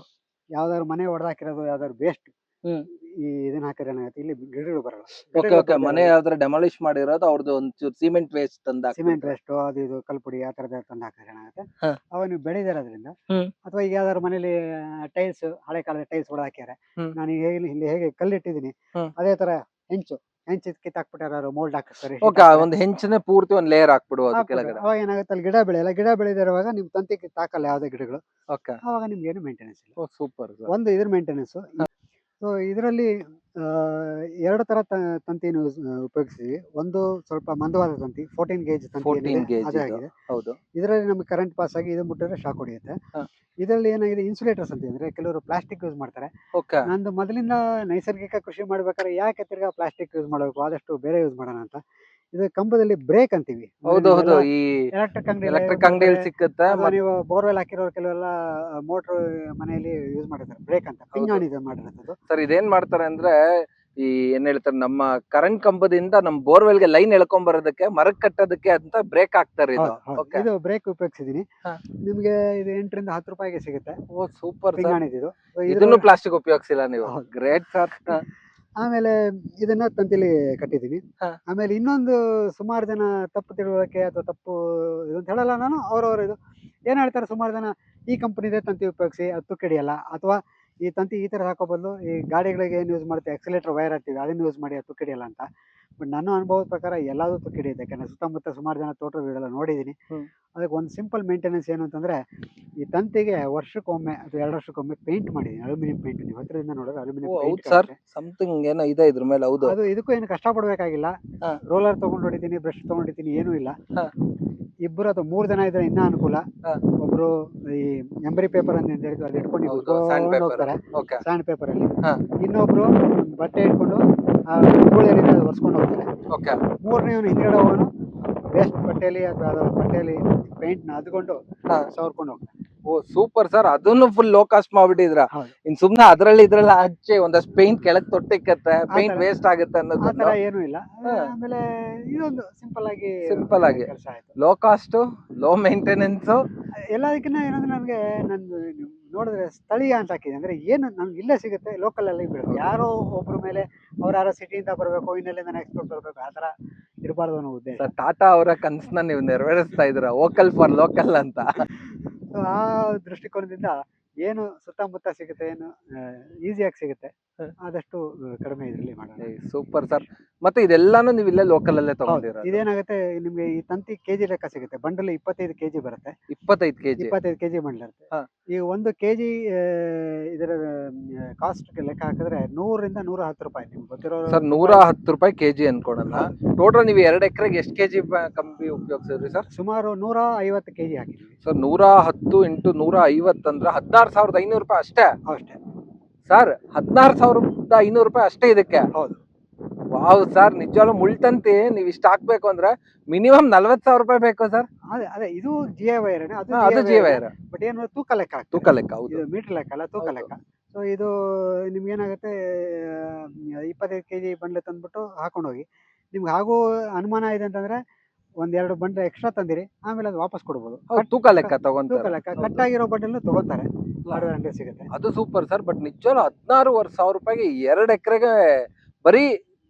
ಯಾವ್ದಾದ್ರು ಮನೆ ಹೊಡೆದಾಕಿರೋದು ಯಾವ್ದಾದ್ರು ಬೇಸ್ಟ್ ಹ್ಮ್. ಈ ಇದನ್ನ ಹಾಕಿದ್ರೆ ಏನಾಗುತ್ತೆ ಇಲ್ಲಿ ಗಿಡಗಳು ಬರಲ್ಲ ಓಕೆ ಓಕೆ ಮನೆ ಯಾವ್ದಾದ್ರು ಡೆಮಾಲಿಷ್ ಮಾಡಿರೋದು ಅವ್ರದ್ದು ಒಂಚೂರು ಸಿಮೆಂಟ್ ವೇಸ್ಟ್ ತಂದ ಸಿಮೆಂಟ್ ವೇಸ್ಟ್ ಅದು ಇದು ಕಲ್ಪುಡಿ ಆ ತರದ ತಂದ ಹಾಕಿದ್ರೆ ಏನಾಗುತ್ತೆ ಹಾ. ಅವಾಗ ನೀವು ಬೆಳೆದಿರೋದ್ರಿಂದ ಹ್ಮ್. ಅಥವಾ ಈಗ ಯಾವ್ದಾದ್ರು ಮನೇಲಿ ಟೈಲ್ಸ್ ಹಳೆ ಕಾಲದ ಟೈಲ್ಸ್ ಹೊಡೆದು ಹಾಕ್ಯಾರೆ ಹ್ಮ್. ನಾನು ಈಗ ಹೇಗೆ ಇಲ್ಲಿ ಹೇಗೆ ಕಲ್ಲಿಟ್ಟಿದ್ದೀನಿ ಹ್ಮ್. ಅದೇ ತರ ಹೆಂಚು ಹೆಂಚು ಕಿತ್ತಾಕ್ಬಿಟ್ಟಾರ ಮೋಲ್ಡ್ ಹಾಕಿರ್ತಾರೆ ಓಕೆ ಒಂದು ಹೆಂಚನೇ ಪೂರ್ತಿ ಒಂದು ಲೇಯರ್ ಹಾಕ್ಬಿಡುವ ಕೆಳಗಡೆ. ಅವಾಗ ಏನಾಗುತ್ತೆ ಅಲ್ಲಿ ಗಿಡ ಬೆಳೆಯಲ್ಲ ಗಿಡ ಬೆಳೆದಿರುವಾಗ ನಿಮ್ ತಂತಿ ತಾಕಲ್ಲ ಯಾವ್ದೇ ಗಿಡಗಳು. ಓಕೆ. ಅವಾಗ ನಿಮ್ಗೆ ಏನು ಮೇಂಟೆನೆನ್ಸ್ ಇಲ್ಲ. ಓ ಸೂಪರ್ ಒಂದು ಇದ್ರ ಮೇಂಟೆನೆನ್ಸ್ ಸೊ ಇದರಲ್ಲಿ ಎರಡು ತರ ತಂತಿಯನ್ನು ಉಪಯೋಗಿಸಿದ್ವಿ ಒಂದು ಸ್ವಲ್ಪ ಮಂದವಾದ ತಂತಿ ಫೋರ್ಟೀನ್ ಗೇಜ್ ತಂತಿ ಅದೇ ಆಗಿದೆ. ಹೌದು. ಇದರಲ್ಲಿ ನಮಗೆ ಕರೆಂಟ್ ಪಾಸ್ ಆಗಿ ಇದು ಮುಟ್ಟಿದ್ರೆ ಶಾಕ್ ಹೊಡೆಯುತ್ತೆ. ಇದರಲ್ಲಿ ಏನಾಗಿದೆ ಇನ್ಸುಲೇಟರ್ಸ್ ಅಂತ ಅಂದ್ರೆ ಕೆಲವರು ಪ್ಲಾಸ್ಟಿಕ್ ಯೂಸ್ ಮಾಡ್ತಾರೆ. ನಂದು ಮೊದಲಿಂದ ನೈಸರ್ಗಿಕ ಕೃಷಿ ಮಾಡ್ಬೇಕಾದ್ರೆ ಯಾಕೆ ತಿರ್ಗಾ ಪ್ಲಾಸ್ಟಿಕ್ ಯೂಸ್ ಮಾಡಬೇಕು? ಆದಷ್ಟು ಬೇರೆ ಯೂಸ್ ಮಾಡೋಣ ಅಂತ. ಇದು ಕಂಬದಲ್ಲಿ ಬ್ರೇಕ್ ಅಂತೀವಿ. ಹೌದು ಹೌದು ಈ ಎಲೆಕ್ಟ್ರಿಕ್ ಅಂಗಡಿ ಎಲೆಕ್ಟ್ರಿಕ್ ಅಂಗಡಿಯಲ್ಲಿ ಸಿಕ್ಕತ್ತೆ ನೀವು ಬೋರ್ವೆಲ್ ಹಾಕಿರೋರು ಕೆಲವೆಲ್ಲ ಮೋಟರ್ ಮನೆಯಲ್ಲಿ ಯೂಸ್ ಮಾಡಿರ್ತಾರೆ ಬ್ರೇಕ್ ಅಂತ. ಪಿಂಗಾಣಿ ಇದು ಮಾಡಿರೋದು. ಸರ್ ಇದೇನ್ ಮಾಡ್ತಾರೆ ಅಂದ್ರೆ ಈ ಏನ್ ಹೇಳ್ತಾರೆ ನಮ್ಮ ಕರೆಂಟ್ ಕಂಬದಿಂದ ನಮ್ ಬೋರ್ವೆಲ್ಗೆ ಲೈನ್ ಎಳ್ಕೊಂಡ್ ಬರೋದಕ್ಕೆ ಮರ ಕಟ್ಟೋದಕ್ಕೆ ಅಂತ ಬ್ರೇಕ್ ಹಾಕ್ತಾರೆ ಇದು. ಇದು ಬ್ರೇಕ್ ಉಪಯೋಗಿಸಿದೀನಿ ಹಾ. ನಿಮ್ಗೆ ಇದು ಎಂಟರಿಂದ ಹತ್ತು ರೂಪಾಯಿಗೆ ಸಿಗುತ್ತೆ. ಓ ಸೂಪರ್ ಇದು. ಇದನ್ನು ಪ್ಲಾಸ್ಟಿಕ್ ಉಪಯೋಗಿಸಿಲ್ಲ ನೀವು. ಹೌದು. ಗ್ರೇಟ್ ಸರ್ ಆಮೇಲೆ ಇದನ್ನ ತಂತಿಲಿ ಕಟ್ಟಿದ್ದೀನಿ. ಹಾ. ಆಮೇಲೆ ಇನ್ನೊಂದು ಸುಮಾರು ಜನ ತಪ್ಪು ತಿಳುವಳಿಕೆ ಅಥವಾ ತಪ್ಪು ಇದು ಅಂತ ಹೇಳಲ್ಲ ನಾನು ಅವ್ರವ್ರ ಇದು. ಏನ್ ಹೇಳ್ತಾರೆ ಸುಮಾರು ಜನ? ಈ ಕಂಪನಿದೇ ತಂತಿ ಉಪಯೋಗಿಸಿ ಅದು ತುಕ್ಕಿಡಿಯಲ್ಲ ಅಥವಾ ಈ ತಂತಿ ಈ ತರ ಹಾಕೋ ಬದಲು ಈ ಗಾಡಿಗಳಿಗೆ ಏನು ಯೂಸ್ ಮಾಡ್ತೀವಿ ಎಕ್ಸಿಲೇಟರ್ ವೈರ್ ಹಾಕ್ತೀವಿ ಅದನ್ನ ಯೂಸ್ ಮಾಡಿ ಅದು ತುಕ್ಕಿಡಿಯಲ್ಲ ಅಂತ. ಬಟ್ ನನ್ನ ಅನುಭವದ ಪ್ರಕಾರ ಎಲ್ಲದೂ ಇದೆ ಯಾಕಂದ್ರೆ ಸುತ್ತಮುತ್ತ ಸುಮಾರು ಜನ ತೋಟಗಳೆಲ್ಲ ನೋಡಿದ್ದೀನಿ. ಅದಕ್ಕೆ ಒಂದು ಸಿಂಪಲ್ ಮೇಂಟೆನೆನ್ಸ್ ಏನು ಅಂತಂದ್ರೆ ಈ ತಂತಿಗೆ ವರ್ಷಕ್ಕೊಮ್ಮೆ ಅಥವಾ ಎರಡು ವರ್ಷಕ್ಕೊಮ್ಮೆ ಪೇಂಟ್ ಮಾಡಿದ್ದೀನಿ. ಅಲ್ಯೂಮಿನಿಯಂ ಪೇಂಟ್ ನೀವು ಹತ್ತಿರದಿಂದ ನೋಡಿದ್ರೆ ಅಲ್ಯೂಮಿನಿಯಂ ಹೌದು ಸರ್ ಸಮಥಿಂಗ್ ಏನೋ ಇದೆ ಇದ್ರ ಮೇಲೆ ಹೌದು. ಅದು ಇದಕ್ಕೂ ಏನು ಕಷ್ಟ ಪಡ್ಬೇಕಾಗಿಲ್ಲ ರೋಲರ್ ತಗೊಂಡು ಹೊಡಿತೀನಿ ಬ್ರಷ್ ತಗೊಂಡು ಹೊಡಿತೀನಿ ಏನೂ ಇಲ್ಲ. ಇಬ್ಬರು ಅಥವಾ ಮೂರು ಜನ ಇದ್ರೆ ಇನ್ನೂ ಅನುಕೂಲ. ಒಬ್ರು ಈ ಎಂಬರಿ ಪೇಪರ್ ಅಂತ ಹೇಳಿದ್ರು ಹೇಳ್ತೀವಿ ಅದು ಇಟ್ಕೊಂಡು ಹೋಗ್ತಾರೆ. ಸ್ಯಾಂಡ್ ಪೇಪರ್ ಅಲ್ಲಿ. ಇನ್ನೊಬ್ರು ಬಟ್ಟೆ ಇಟ್ಕೊಂಡು ಧೂಳು ಏನಿದೆ ಅದು ಒರೆಸ್ಕೊಂಡು ಹೋಗ್ತಾರೆ ಓಕೆ ಮೂರನೇವನು ಹಿಂದ್ಗಡೆ ಹೋಗೋನು ವೇಸ್ಟ್ ಬಟ್ಟೆಯಲ್ಲಿ ಅಥವಾ ಯಾವ್ದಾದ್ರು ಬಟ್ಟೆಯಲ್ಲಿ ಪೇಂಟ್ನ ಅದ್ಕೊಂಡು. ಸವರ್ಕೊಂಡು ಹೋಗ್ತಾನೆ ಓ ಸೂಪರ್ ಸರ್ ಅದನ್ನು ಫುಲ್ ಲೋ ಕಾಸ್ಟ್ ಮಾಡ್ಬಿಟ್ಟಿದ್ರ ಹೌದು. ಇನ್ ಸುಮ್ನೆ ಅದ್ರಲ್ಲಿ ಇದ್ರಲ್ಲಿ ಹಚ್ಚಿ ಒಂದಷ್ಟು ಪೇಂಟ್ ಕೆಳಗ್ ತೊಟ್ಟಿಕ್ಕತ್ತೆ ಪೇಂಟ್. ವೇಸ್ಟ್ ಆಗುತ್ತೆ ಆ ಅನ್ನೋದು ಏನು ಏನೂ ಇಲ್ಲ ಹಾ. ಆಮೇಲೆ ಇದೊಂದು ಸಿಂಪಲ್ ಆಗಿ ಸಿಂಪಲ್ ಆಗಿ. ಕೆಲಸ ಆಯ್ತು ಲೋ ಕಾಸ್ಟ್ ಲೋ ಮೇಂಟೆನೆನ್ಸ್ ಎಲ್ಲದಕ್ಕಿಂತ ಏನಂದ್ರೆ ನನಗೆ ನಂದು ನೀವು ನೋಡಿದ್ರೆ ಸ್ಥಳೀಯ ಅಂತ ಹಾಕಿದೆ. ಅಂದ್ರೆ ಏನು ನಮ್ಗೆ ಇಲ್ಲೇ ಸಿಗುತ್ತೆ ಲೋಕಲ್ ಅಲ್ಲಿ ಬಿಡಬೇಕು ಯಾರೋ ಒಬ್ಬರ ಮೇಲೆ ಅವ್ರು ಯಾರೋ ಸಿಟಿಯಿಂದ ಬರಬೇಕು ಇನ್ನೆಲ್ಲಿಂದ ಎಕ್ಸ್ಪೋರ್ಟ್ ಬರಬೇಕು ಆ ಥರ ಇರಬಾರ್ದು ಅನ್ನೋ ಉದ್ದೇಶ. ಟಾಟಾ ಅವರ ಕನಸನ್ನ ನೀವು ನೆರವೇರಿಸ್ತಾ ಇದ್ದೀರ? ವೋಕಲ್ ಫಾರ್ ಲೋಕಲ್ ಅಂತ. ಸೊ ಆ ದೃಷ್ಟಿಕೋನದಿಂದ ಏನು ಸುತ್ತಮುತ್ತ ಸಿಗುತ್ತೆ ಏನು ಈಸಿಯಾಗಿ ಸಿಗುತ್ತೆ. ಆದಷ್ಟು ಕಡಿಮೆ ಇದರಲ್ಲಿ ಮಾಡೋಣ. Super sir. ಮತ್ತೆ ಇದೆಲ್ಲಾನು ನೀವು ಇಲ್ಲೇ ಲೋಕಲ್ ಅಲ್ಲೇ ತಗೊಂಡಿರ ಇದೇನಾಗುತ್ತೆ ನಿಮ್ಗೆ ಈ ತಂತಿ ಕೆಜಿ ಲೆಕ್ಕ ಸಿಗುತ್ತೆ. ಬಂಡಲ್ ಇಪ್ಪತ್ತೈದು ಕೆಜಿ ಬರುತ್ತೆ. ಇಪ್ಪತ್ತೈದು ಕೆಜಿ? ಇಪ್ಪತ್ತೈದು ಕೆಜಿ ಬಂಡಲ್ ಇರುತ್ತೆ. ಈ ಒಂದು ಕೆಜಿ ಇದರ ಕಾಸ್ಟ್ ಲೆಕ್ಕ ಹಾಕಿದ್ರೆ ನೂರರಿಂದ ನೂರ ಹತ್ತು ರೂಪಾಯಿ ನಿಮ್ಗೆ ಗೊತ್ತಿರೋ ಸರ್ ನೂರ ಹತ್ತು ರೂಪಾಯಿ ಕೆಜಿ ಅನ್ಕೊಳಲ್ಲ. ಟೋಟಲ್ ನೀವು ಎರಡು ಎಕರೆಗೆ ಎಷ್ಟು ಕೆಜಿ ಕಂಬಿ ಉಪಯೋಗಿಸಿದ್ರಿ ಸರ್? ಸುಮಾರು ನೂರ ಐವತ್ತು ಕೆಜಿ ಹಾಕಿದ್ವಿ ಸರ್ ನೂರ ಹತ್ತು ಇಂಟು ನೂರ ಐವತ್ತು ಅಂದ್ರೆ ಹದಿನಾರು ಸಾವಿರದ ಐನೂರು ರೂಪಾಯಿ ಅಷ್ಟೇ? ಅಷ್ಟೇ. ಸರ್ ಹದಿನಾರು ಸಾವಿರದ ಐನೂರು ರೂಪಾಯಿ ಅಷ್ಟೇ ಇದಕ್ಕೆ. ಹೌದು. ವಾವ್ ಸರ್ ನಿಜವಾಗ್ಲೂ ಮುಳ್ತಂತಿ. ನೀವು ಇಷ್ಟ ಹಾಕ್ಬೇಕು ಅಂದ್ರೆ ಮಿನಿಮಮ್ ನಲ್ವತ್ತು ಸಾವಿರ ರೂಪಾಯಿ ಬೇಕು ಸರ್ ಅದೇ ಅದೇ ಇದು ಜಿ ವೈರ್ ಅದು ಅದು ವೈರ್ ಬಟ್ ಏನು ತೂಕ ಲೆಕ್ಕ ತೂಕ ಲೆಕ್ಕ ಹೌದು. ಇದು ಮೀಟರ್ ಲೆಕ್ಕ ಅಲ್ಲ ತೂಕ ಲೆಕ್ಕ. ಸೊ ಇದು ನಿಮ್ಗೇನಾಗುತ್ತೆ ಇಪ್ಪತ್ತೈದು ಕೆ ಜಿ ಬಂಡ್ಲೆ ತಂದ್ಬಿಟ್ಟು ಹಾಕೊಂಡೋಗಿ ನಿಮ್ಗೆ ಹಾಗೂ ಅನುಮಾನ ಇದೆ ಅಂತಂದ್ರೆ ಒಂದೆರಡು ಎರಡು ಬಂಡೆ ಎಕ್ಸ್ಟ್ರಾ ತಂದಿರಿ ಆಮೇಲೆ ಅದು ವಾಪಸ್ ಕೊಡ್ಬೋದು. ತೂಕ ಲೆಕ್ಕ ತೂಕ ತಗೊಂತಾರೆ ಲೆಕ್ಕ ಕಟ್ ಆಗಿರೋ ಬಂಡಲ್ ತಗೋತಾರೆ. ಅಂಗಡಿ ಸಿಗುತ್ತೆ. ಅದು ಸೂಪರ್ ಸರ್ ಬಟ್ ನಿಜವಾಗ್ಲೂ ಹದಿನಾರುವರೆ ಸಾವಿರ ರೂಪಾಯಿಗೆ ಎರಡು ಎಕರೆಗೆ ಬರೀ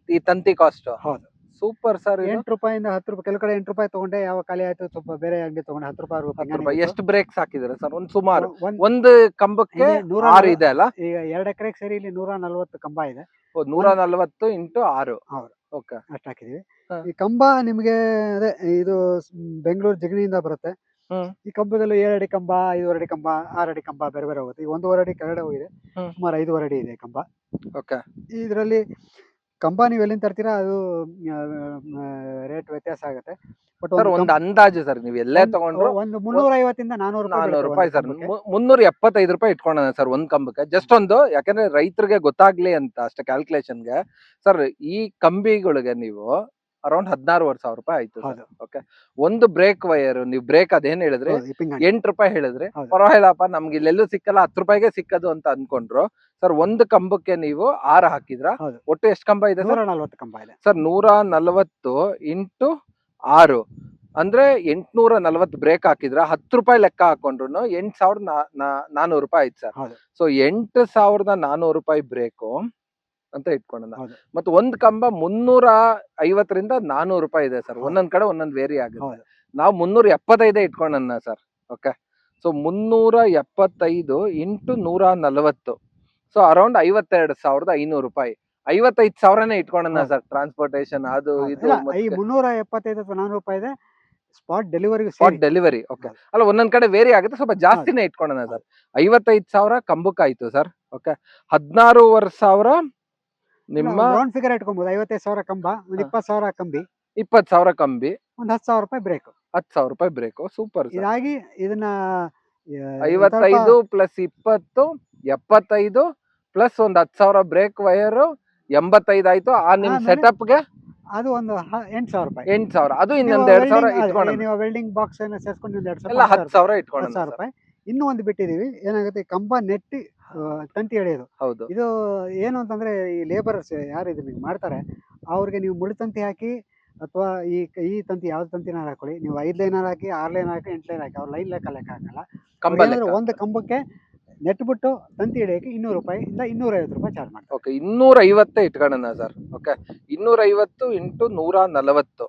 ಈ ತಂತಿ ಕಾಸ್ಟ್ ಹೌದು. ಸೂಪರ್ ಸರ್ ಎಂಟು ರೂಪಾಯಿಂದ ಹತ್ತು ರೂಪಾಯಿ ಕೆಲವು ಕಡೆ ಎಂಟು ರೂಪಾಯಿ ತಗೊಂಡೆ ಯಾವ ಖಾಲಿ ಆಯ್ತು ಸ್ವಲ್ಪ ಬೇರೆ ಅಂಗಡಿ ತಗೊಂಡೆ ಹತ್ತು ರೂಪಾಯಿ ಹತ್ತು ರೂಪಾಯಿ ಎಷ್ಟು ಬ್ರೇಕ್ಸ್ ಹಾಕಿದ್ರೆ ಸರ್ ಒಂದು ಸುಮಾರು. ಒಂದ್ ಒಂದು ಕಂಬಕ್ಕೆ ನೂರ ಆರು ಇದೆ ಅಲ್ಲ? ಈಗ ಎರಡು ಎಕರೆಗೆ ಸೇರಿ ಇಲ್ಲಿ ನೂರ ನಲ್ವತ್ತು ಕಂಬ ಇದೆ. ನೂರ ನಲ್ವತ್ತು ಇಂಟು ಆರು. ಹೌದು. ಓಕೆ ಅಷ್ಟು ಹಾಕಿದೀವಿ ಈ ಕಂಬ ನಿಮಗೆ ಅದೇ ಇದು ಬೆಂಗಳೂರು ಜಿಗಣಿಯಿಂದ ಬರುತ್ತೆ. ಹ್ಮ್. ಈ ಕಂಬದಲ್ಲಿ ಏಳಡಿ ಅಡಿ ಕಂಬ ಐದೂವರೆ ಅಡಿ ಕಂಬ ಆರಡಿ ಅಡಿ ಕಂಬ ಬೇರೆ ಬೇರೆ ಹೋಗುತ್ತೆ. ಈ ಒಂದೂವರೆ ಅಡಿ ಕೆಳಗಡೆ ಹೋಗಿದೆ. ಹ್ಮ್. ಸುಮಾರು ಐದೂವರೆ ಅಡಿ ಇದೆ ಕಂಬ. ಓಕೆ. ಇದರಲ್ಲಿ ಕಂಬ ನೀವು ಎಲ್ಲಿಂದ ತರ್ತೀರಾ? ಅದು ರೇಟ್ ವ್ಯತ್ಯಾಸ ಆಗುತ್ತೆ. ಬಟ್ ಸರ್ ಒಂದ್ ಅಂದಾಜು ಸರ್ ನೀವು ಎಲ್ಲೇ ತಗೊಂಡ್ರು ಒಂದು ಮುನ್ನೂರ ಐವತ್ತಿಂದ ನಾನೂರು ನಾನೂರು ರೂಪಾಯಿ ಸರ್. ಮುನ್ನೂರ ಎಪ್ಪತ್ತೈದು ರೂಪಾಯಿ ಇಟ್ಕೊಂಡ ಸರ್ ಒಂದ್ ಕಂಬಕ್ಕೆ. ಜಸ್ಟ್ ಒಂದು ಯಾಕಂದ್ರೆ ರೈತರಿಗೆ ಗೊತ್ತಾಗ್ಲಿ ಅಂತ ಅಷ್ಟೇ ಕ್ಯಾಲ್ಕುಲೇಷನ್ಗೆ ಸರ್ ಈ ಕಂಬಿಗಳಿಗೆ ನೀವು ಅರೌಂಡ್ ಹದಿನಾರುವರೆ ಸಾವಿರ ರೂಪಾಯಿ ಆಯ್ತು ಸರ್. ಹೌದು. ಓಕೆ? ಒಂದು ಬ್ರೇಕ್ ವೈರ್ ನೀವು ಬ್ರೇಕ್ ಅದೇನ್ ಹೇಳಿದ್ರೆ? ಎಂಟ್ ರೂಪಾಯಿ ಹೇಳಿದ್ರೆ. ಹೌದು. ಪರವಾಗಿಲ್ಲಪ್ಪ ನಮ್ಗೆ ಇಲ್ಲೆಲ್ಲೂ ಸಿಕ್ಕಲ್ಲ ಹತ್ತು ರೂಪಾಯಿಗೆ ಸಿಕ್ಕದು ಅಂತ ಅನ್ಕೊಂಡ್ರು. ಸರ್ ಒಂದು ಕಂಬಕ್ಕೆ ನೀವು ಆರ ಹಾಕಿದ್ರ? ಹೌದು. ಒಟ್ಟು ಎಷ್ಟು ಕಂಬ ಇದೆ ಸರ್? ನೂರ ನಲ್ವತ್ತು ಕಂಬ ಇದೆ. ಸರ್ ನೂರ ನಲವತ್ತು ಇಂಟು ಆರು. ಅಂದ್ರೆ ಎಂಟ್ನೂರ ನಲವತ್ತು ಬ್ರೇಕ್ ಹಾಕಿದ್ರ? ಹತ್ತು ರೂಪಾಯಿ ಲೆಕ್ಕ ಹಾಕೊಂಡ್ರು ಎಂಟ್ ಸಾವಿರದ ನಾನೂರು ರೂಪಾಯಿ ಆಯ್ತು ಸರ್. ಹೌದು. ಸೊ ಎಂಟು ಸಾವಿರದ ನಾನೂರು ರೂಪಾಯಿ ಬ್ರೇಕು. ಅಂತ ಇಟ್ಕೊಂಡ ಹೌದು. ಮತ್ತೆ ಒಂದ್ ಕಂಬ ಮುನ್ನೂರ ಐವತ್ತರಿಂದ ನಾನೂರು ರೂಪಾಯಿ ಇದೆ ಸರ್. ಹೌದು. ಒಂದೊಂದ್ ಕಡೆ ಒಂದೊಂದ್ ವೇರಿ ಆಗುತ್ತೆ. ಹೌದು. ನಾವು ಮುನ್ನೂರ ಎಪ್ಪತ್ತೈದೇ ಇಟ್ಕೊಂಡನ್ನ ಸರ್. ಓಕೆ? ಸೊ ಮುನ್ನೂರ ಎಪ್ಪತ್ತೈದು ಇಂಟು ನೂರ ನಲವತ್ತು ಸೊ ಅರೌಂಡ್ ಐವತ್ತೆರಡು ಸಾವಿರದ ಐನೂರು ರೂಪಾಯಿ ಐವತ್ತೈದು ಸಾವಿರನೇ ಇಟ್ಕೊಂಡನ್ನ ಹೌದು. ಸರ್ ಟ್ರಾನ್ಸ್ಪೋರ್ಟೇಷನ್ ಅದು ಇದು ಇಲ್ಲ ಈ ಮತ್ತೆ ಮುನ್ನೂರ ಎಪ್ಪತ್ತೈದು ಅಥವಾ ನಾನೂರು ರೂಪಾಯಿ ಇದೆ. Spot delivery spot delivery. Okay. ಹೌದು. ಅಲ್ಲ ಒಂದೊಂದ್ ಕಡೆ ವೇರಿ ಆಗುತ್ತೆ. ಸ್ವಲ್ಪ ಜಾಸ್ತಿನೇ ಇಟ್ಕೊಂಡ ಸರ್. ಐವತ್ತೈದು ಸಾವಿರ ಕಂಬಕ್ಕಾಯ್ತು ಸರ್. ಓಕೆ? ಹದಿನಾರೂವರೆ ಸಾವಿರ ನಿಮ್ಮ ರೌಂಡ್ ಫಿಗರ್ ಇಟ್ಕೊಬಹುದು ಐವತ್ತೈದು ಸಾವಿರ ಕಂಬ ಒಂದ್. ಇಪ್ಪತ್ತು ಸಾವಿರ ಕಂಬಿ. ಇಪ್ಪತ್ತು ಸಾವಿರ ಕಂಬಿ. ಒಂದ್ ಹತ್ತು ಸಾವಿರ ರೂಪಾಯಿ ಬ್ರೇಕ್ ಹತ್ತು ಸಾವಿರ ರೂಪಾಯಿ ಬ್ರೇಕು ಸೂಪರ್ ಇದಾಗಿ ಇದನ್ನ ಐವತ್ತೈದು ಪ್ಲಸ್ ಇಪ್ಪತ್ತು ಎಪ್ಪತ್ತೈದು ಪ್ಲಸ್ ಒಂದ್ ಹತ್ತು ಸಾವಿರ ಬ್ರೇಕ್ ವೈರ್ ಎಂಬತ್ತೈದು ಆಯ್ತು. ಆ ನಿಮ್ ಸೆಟಪ್ಗೆ ಅದು ಒಂದು ಎಂಟು ಸಾವಿರ ರೂಪಾಯಿ. ಎಂಟ್ ಸಾವಿರ. ಅದು ಇನ್ನೊಂದ್ ಎರಡ್ ಸಾವಿರ ಇಟ್ಕೊಂಡ ನೀವು ವೆಲ್ಡಿಂಗ್ ಬಾಕ್ಸ್ ಏನೋ ಸೇರ್ಕೊಂಡು ಒಂದ್ ಎರಡು ಸಾವಿರ ಹತ್ತು ಸಾವಿರ ಇಟ್ಕೊಂಡ ಸಾವಿರ ರೂಪಾಯಿ. ಇನ್ನೂ ಒಂದು ಬಿಟ್ಟಿದೀವಿ ಏನಾಗುತ್ತೆ? ಕಂಬ ನೆಟ್ಟಿ ತಂತಿ ಎಳೆಯೋದು. ಹೌದು. ಇದು ಏನು ಅಂತಂದ್ರೆ ಈ ಲೇಬರರ್ಸ್ ಯಾರು ಇದನ್ನ ಮಾಡ್ತಾರೆ ಅವ್ರಿಗೆ ನೀವು ಮುಳ್ಳು ತಂತಿ ಹಾಕಿ ಅಥವಾ ಈ ಈ ತಂತಿ ಯಾವ್ದು ತಂತಿನಾರು ಹಾಕೊಳ್ಳಿ. ನೀವು ಐದ್ ಲೈನರ್ ಹಾಕಿ ಆರ್ ಲೈನ್ ಹಾಕಿ ಎಂಟು ಲೈನ್ ಹಾಕಿ ಅವ್ರ ಲೈನ್ ಲೆಕ್ಕ ಲೆಕ್ಕ ಹಾಕಲ್ಲ. ಕಂಬ ಒಂದು ಕಂಬಕ್ಕೆ ನೆಟ್ ಬಿಟ್ಟು ತಂತಿ ಹಿಡಿಯಕ್ಕೆ ಇನ್ನೂರು ರೂಪಾಯಿ ಇಂದ ಇನ್ನೂರ ಐವತ್ತು ರೂಪಾಯಿ ಚಾರ್ಜ್ ಮಾಡ್ತಾರೆ. ಓಕೆ ಇನ್ನೂರ ಐವತ್ತೇ ಇಟ್ಕೊಳ್ಳೋಣ ಸರ್. ಓಕೆ ಇನ್ನೂರ ಐವತ್ತು ಇಂಟು ನೂರ ನಲವತ್ತು.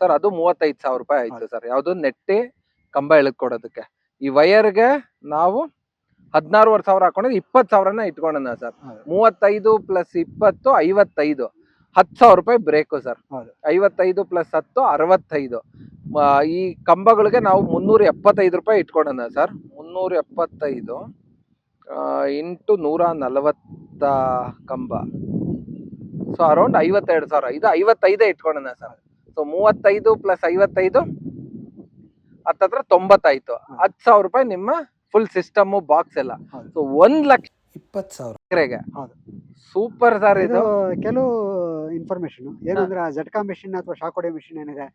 ಸರ್ ಅದು ಮೂವತ್ತೈದು ಸಾವಿರ ರೂಪಾಯಿ ಆಯ್ತು ಸರ್. ಯಾವ್ದು ನೆಟ್ಟಿ ಕಂಬ ಎಳಕ್ ಕೊಡೋದಕ್ಕೆ. ಈ ವಯರ್ಗೆ ನಾವು ಹದಿನಾರೂವರೆ ಸಾವಿರ ಹಾಕೊಂಡಿದ್ದು ಇಪ್ಪತ್ತು ಸಾವಿರನ ಇಟ್ಕೊಳ್ಳೋಣ ಸರ್. ಮೂವತ್ತೈದು ಪ್ಲಸ್ ಇಪ್ಪತ್ತು ಐವತ್ತೈದು. ಹತ್ತು ಸಾವಿರ ರೂಪಾಯಿ ಬ್ರೇಕು ಸರ್. ಐವತ್ತೈದು ಪ್ಲಸ್ ಹತ್ತು ಅರವತ್ತೈದು. ಈ ಕಂಬಗಳಿಗೆ ನಾವು ಮುನ್ನೂರ ಎಪ್ಪತ್ತೈದು ರೂಪಾಯಿ ಇಟ್ಕೊಂಡನ ಸರ್. ಮುನ್ನೂರ ಎಪ್ಪತ್ತೈದು ಇಂಟು ನೂರ ನಲವತ್ತ ಕಂಬ. ಸೊ ಅರೌಂಡ್ ಐವತ್ತೆರಡು ಸಾವಿರ. ಇದು ಐವತ್ತೈದೇ ಇಟ್ಕೊಂಡನ ಸರ್. ಸೊ ಮೂವತ್ತೈದು ಪ್ಲಸ್ ಐವತ್ತೈದು ಹತ್ತತ್ರ ತೊಂಬತ್ತಾಯ್ತು. ಆಯ್ತು ಹತ್ತು ಸಾವಿರ ರೂಪಾಯಿ ನಿಮ್ಮ ಫುಲ್ ಸಿಸ್ಟಮ್ ಬಾಕ್ಸ್ ಎಲ್ಲ. ಸೊ ಒಂದ್ ಲಕ್ಷ ಇಪ್ಪತ್ತು ಸಾವಿರ. ಎಕರೆಗೆ. ಹೌದು. ಸೂಪರ್ ಸರ್ ಇದು ಇದು. ಕೆಲವು ಇನ್ಫಾರ್ಮೇಶನ್ ಏನಂದ್ರೆ ಆ ಜಟ್ಕಾ ಮಿಷಿನ್ ಅಥವಾ ಶಾಕೋಡೆ ಮಿಷಿನ್ ಏನಿದೆ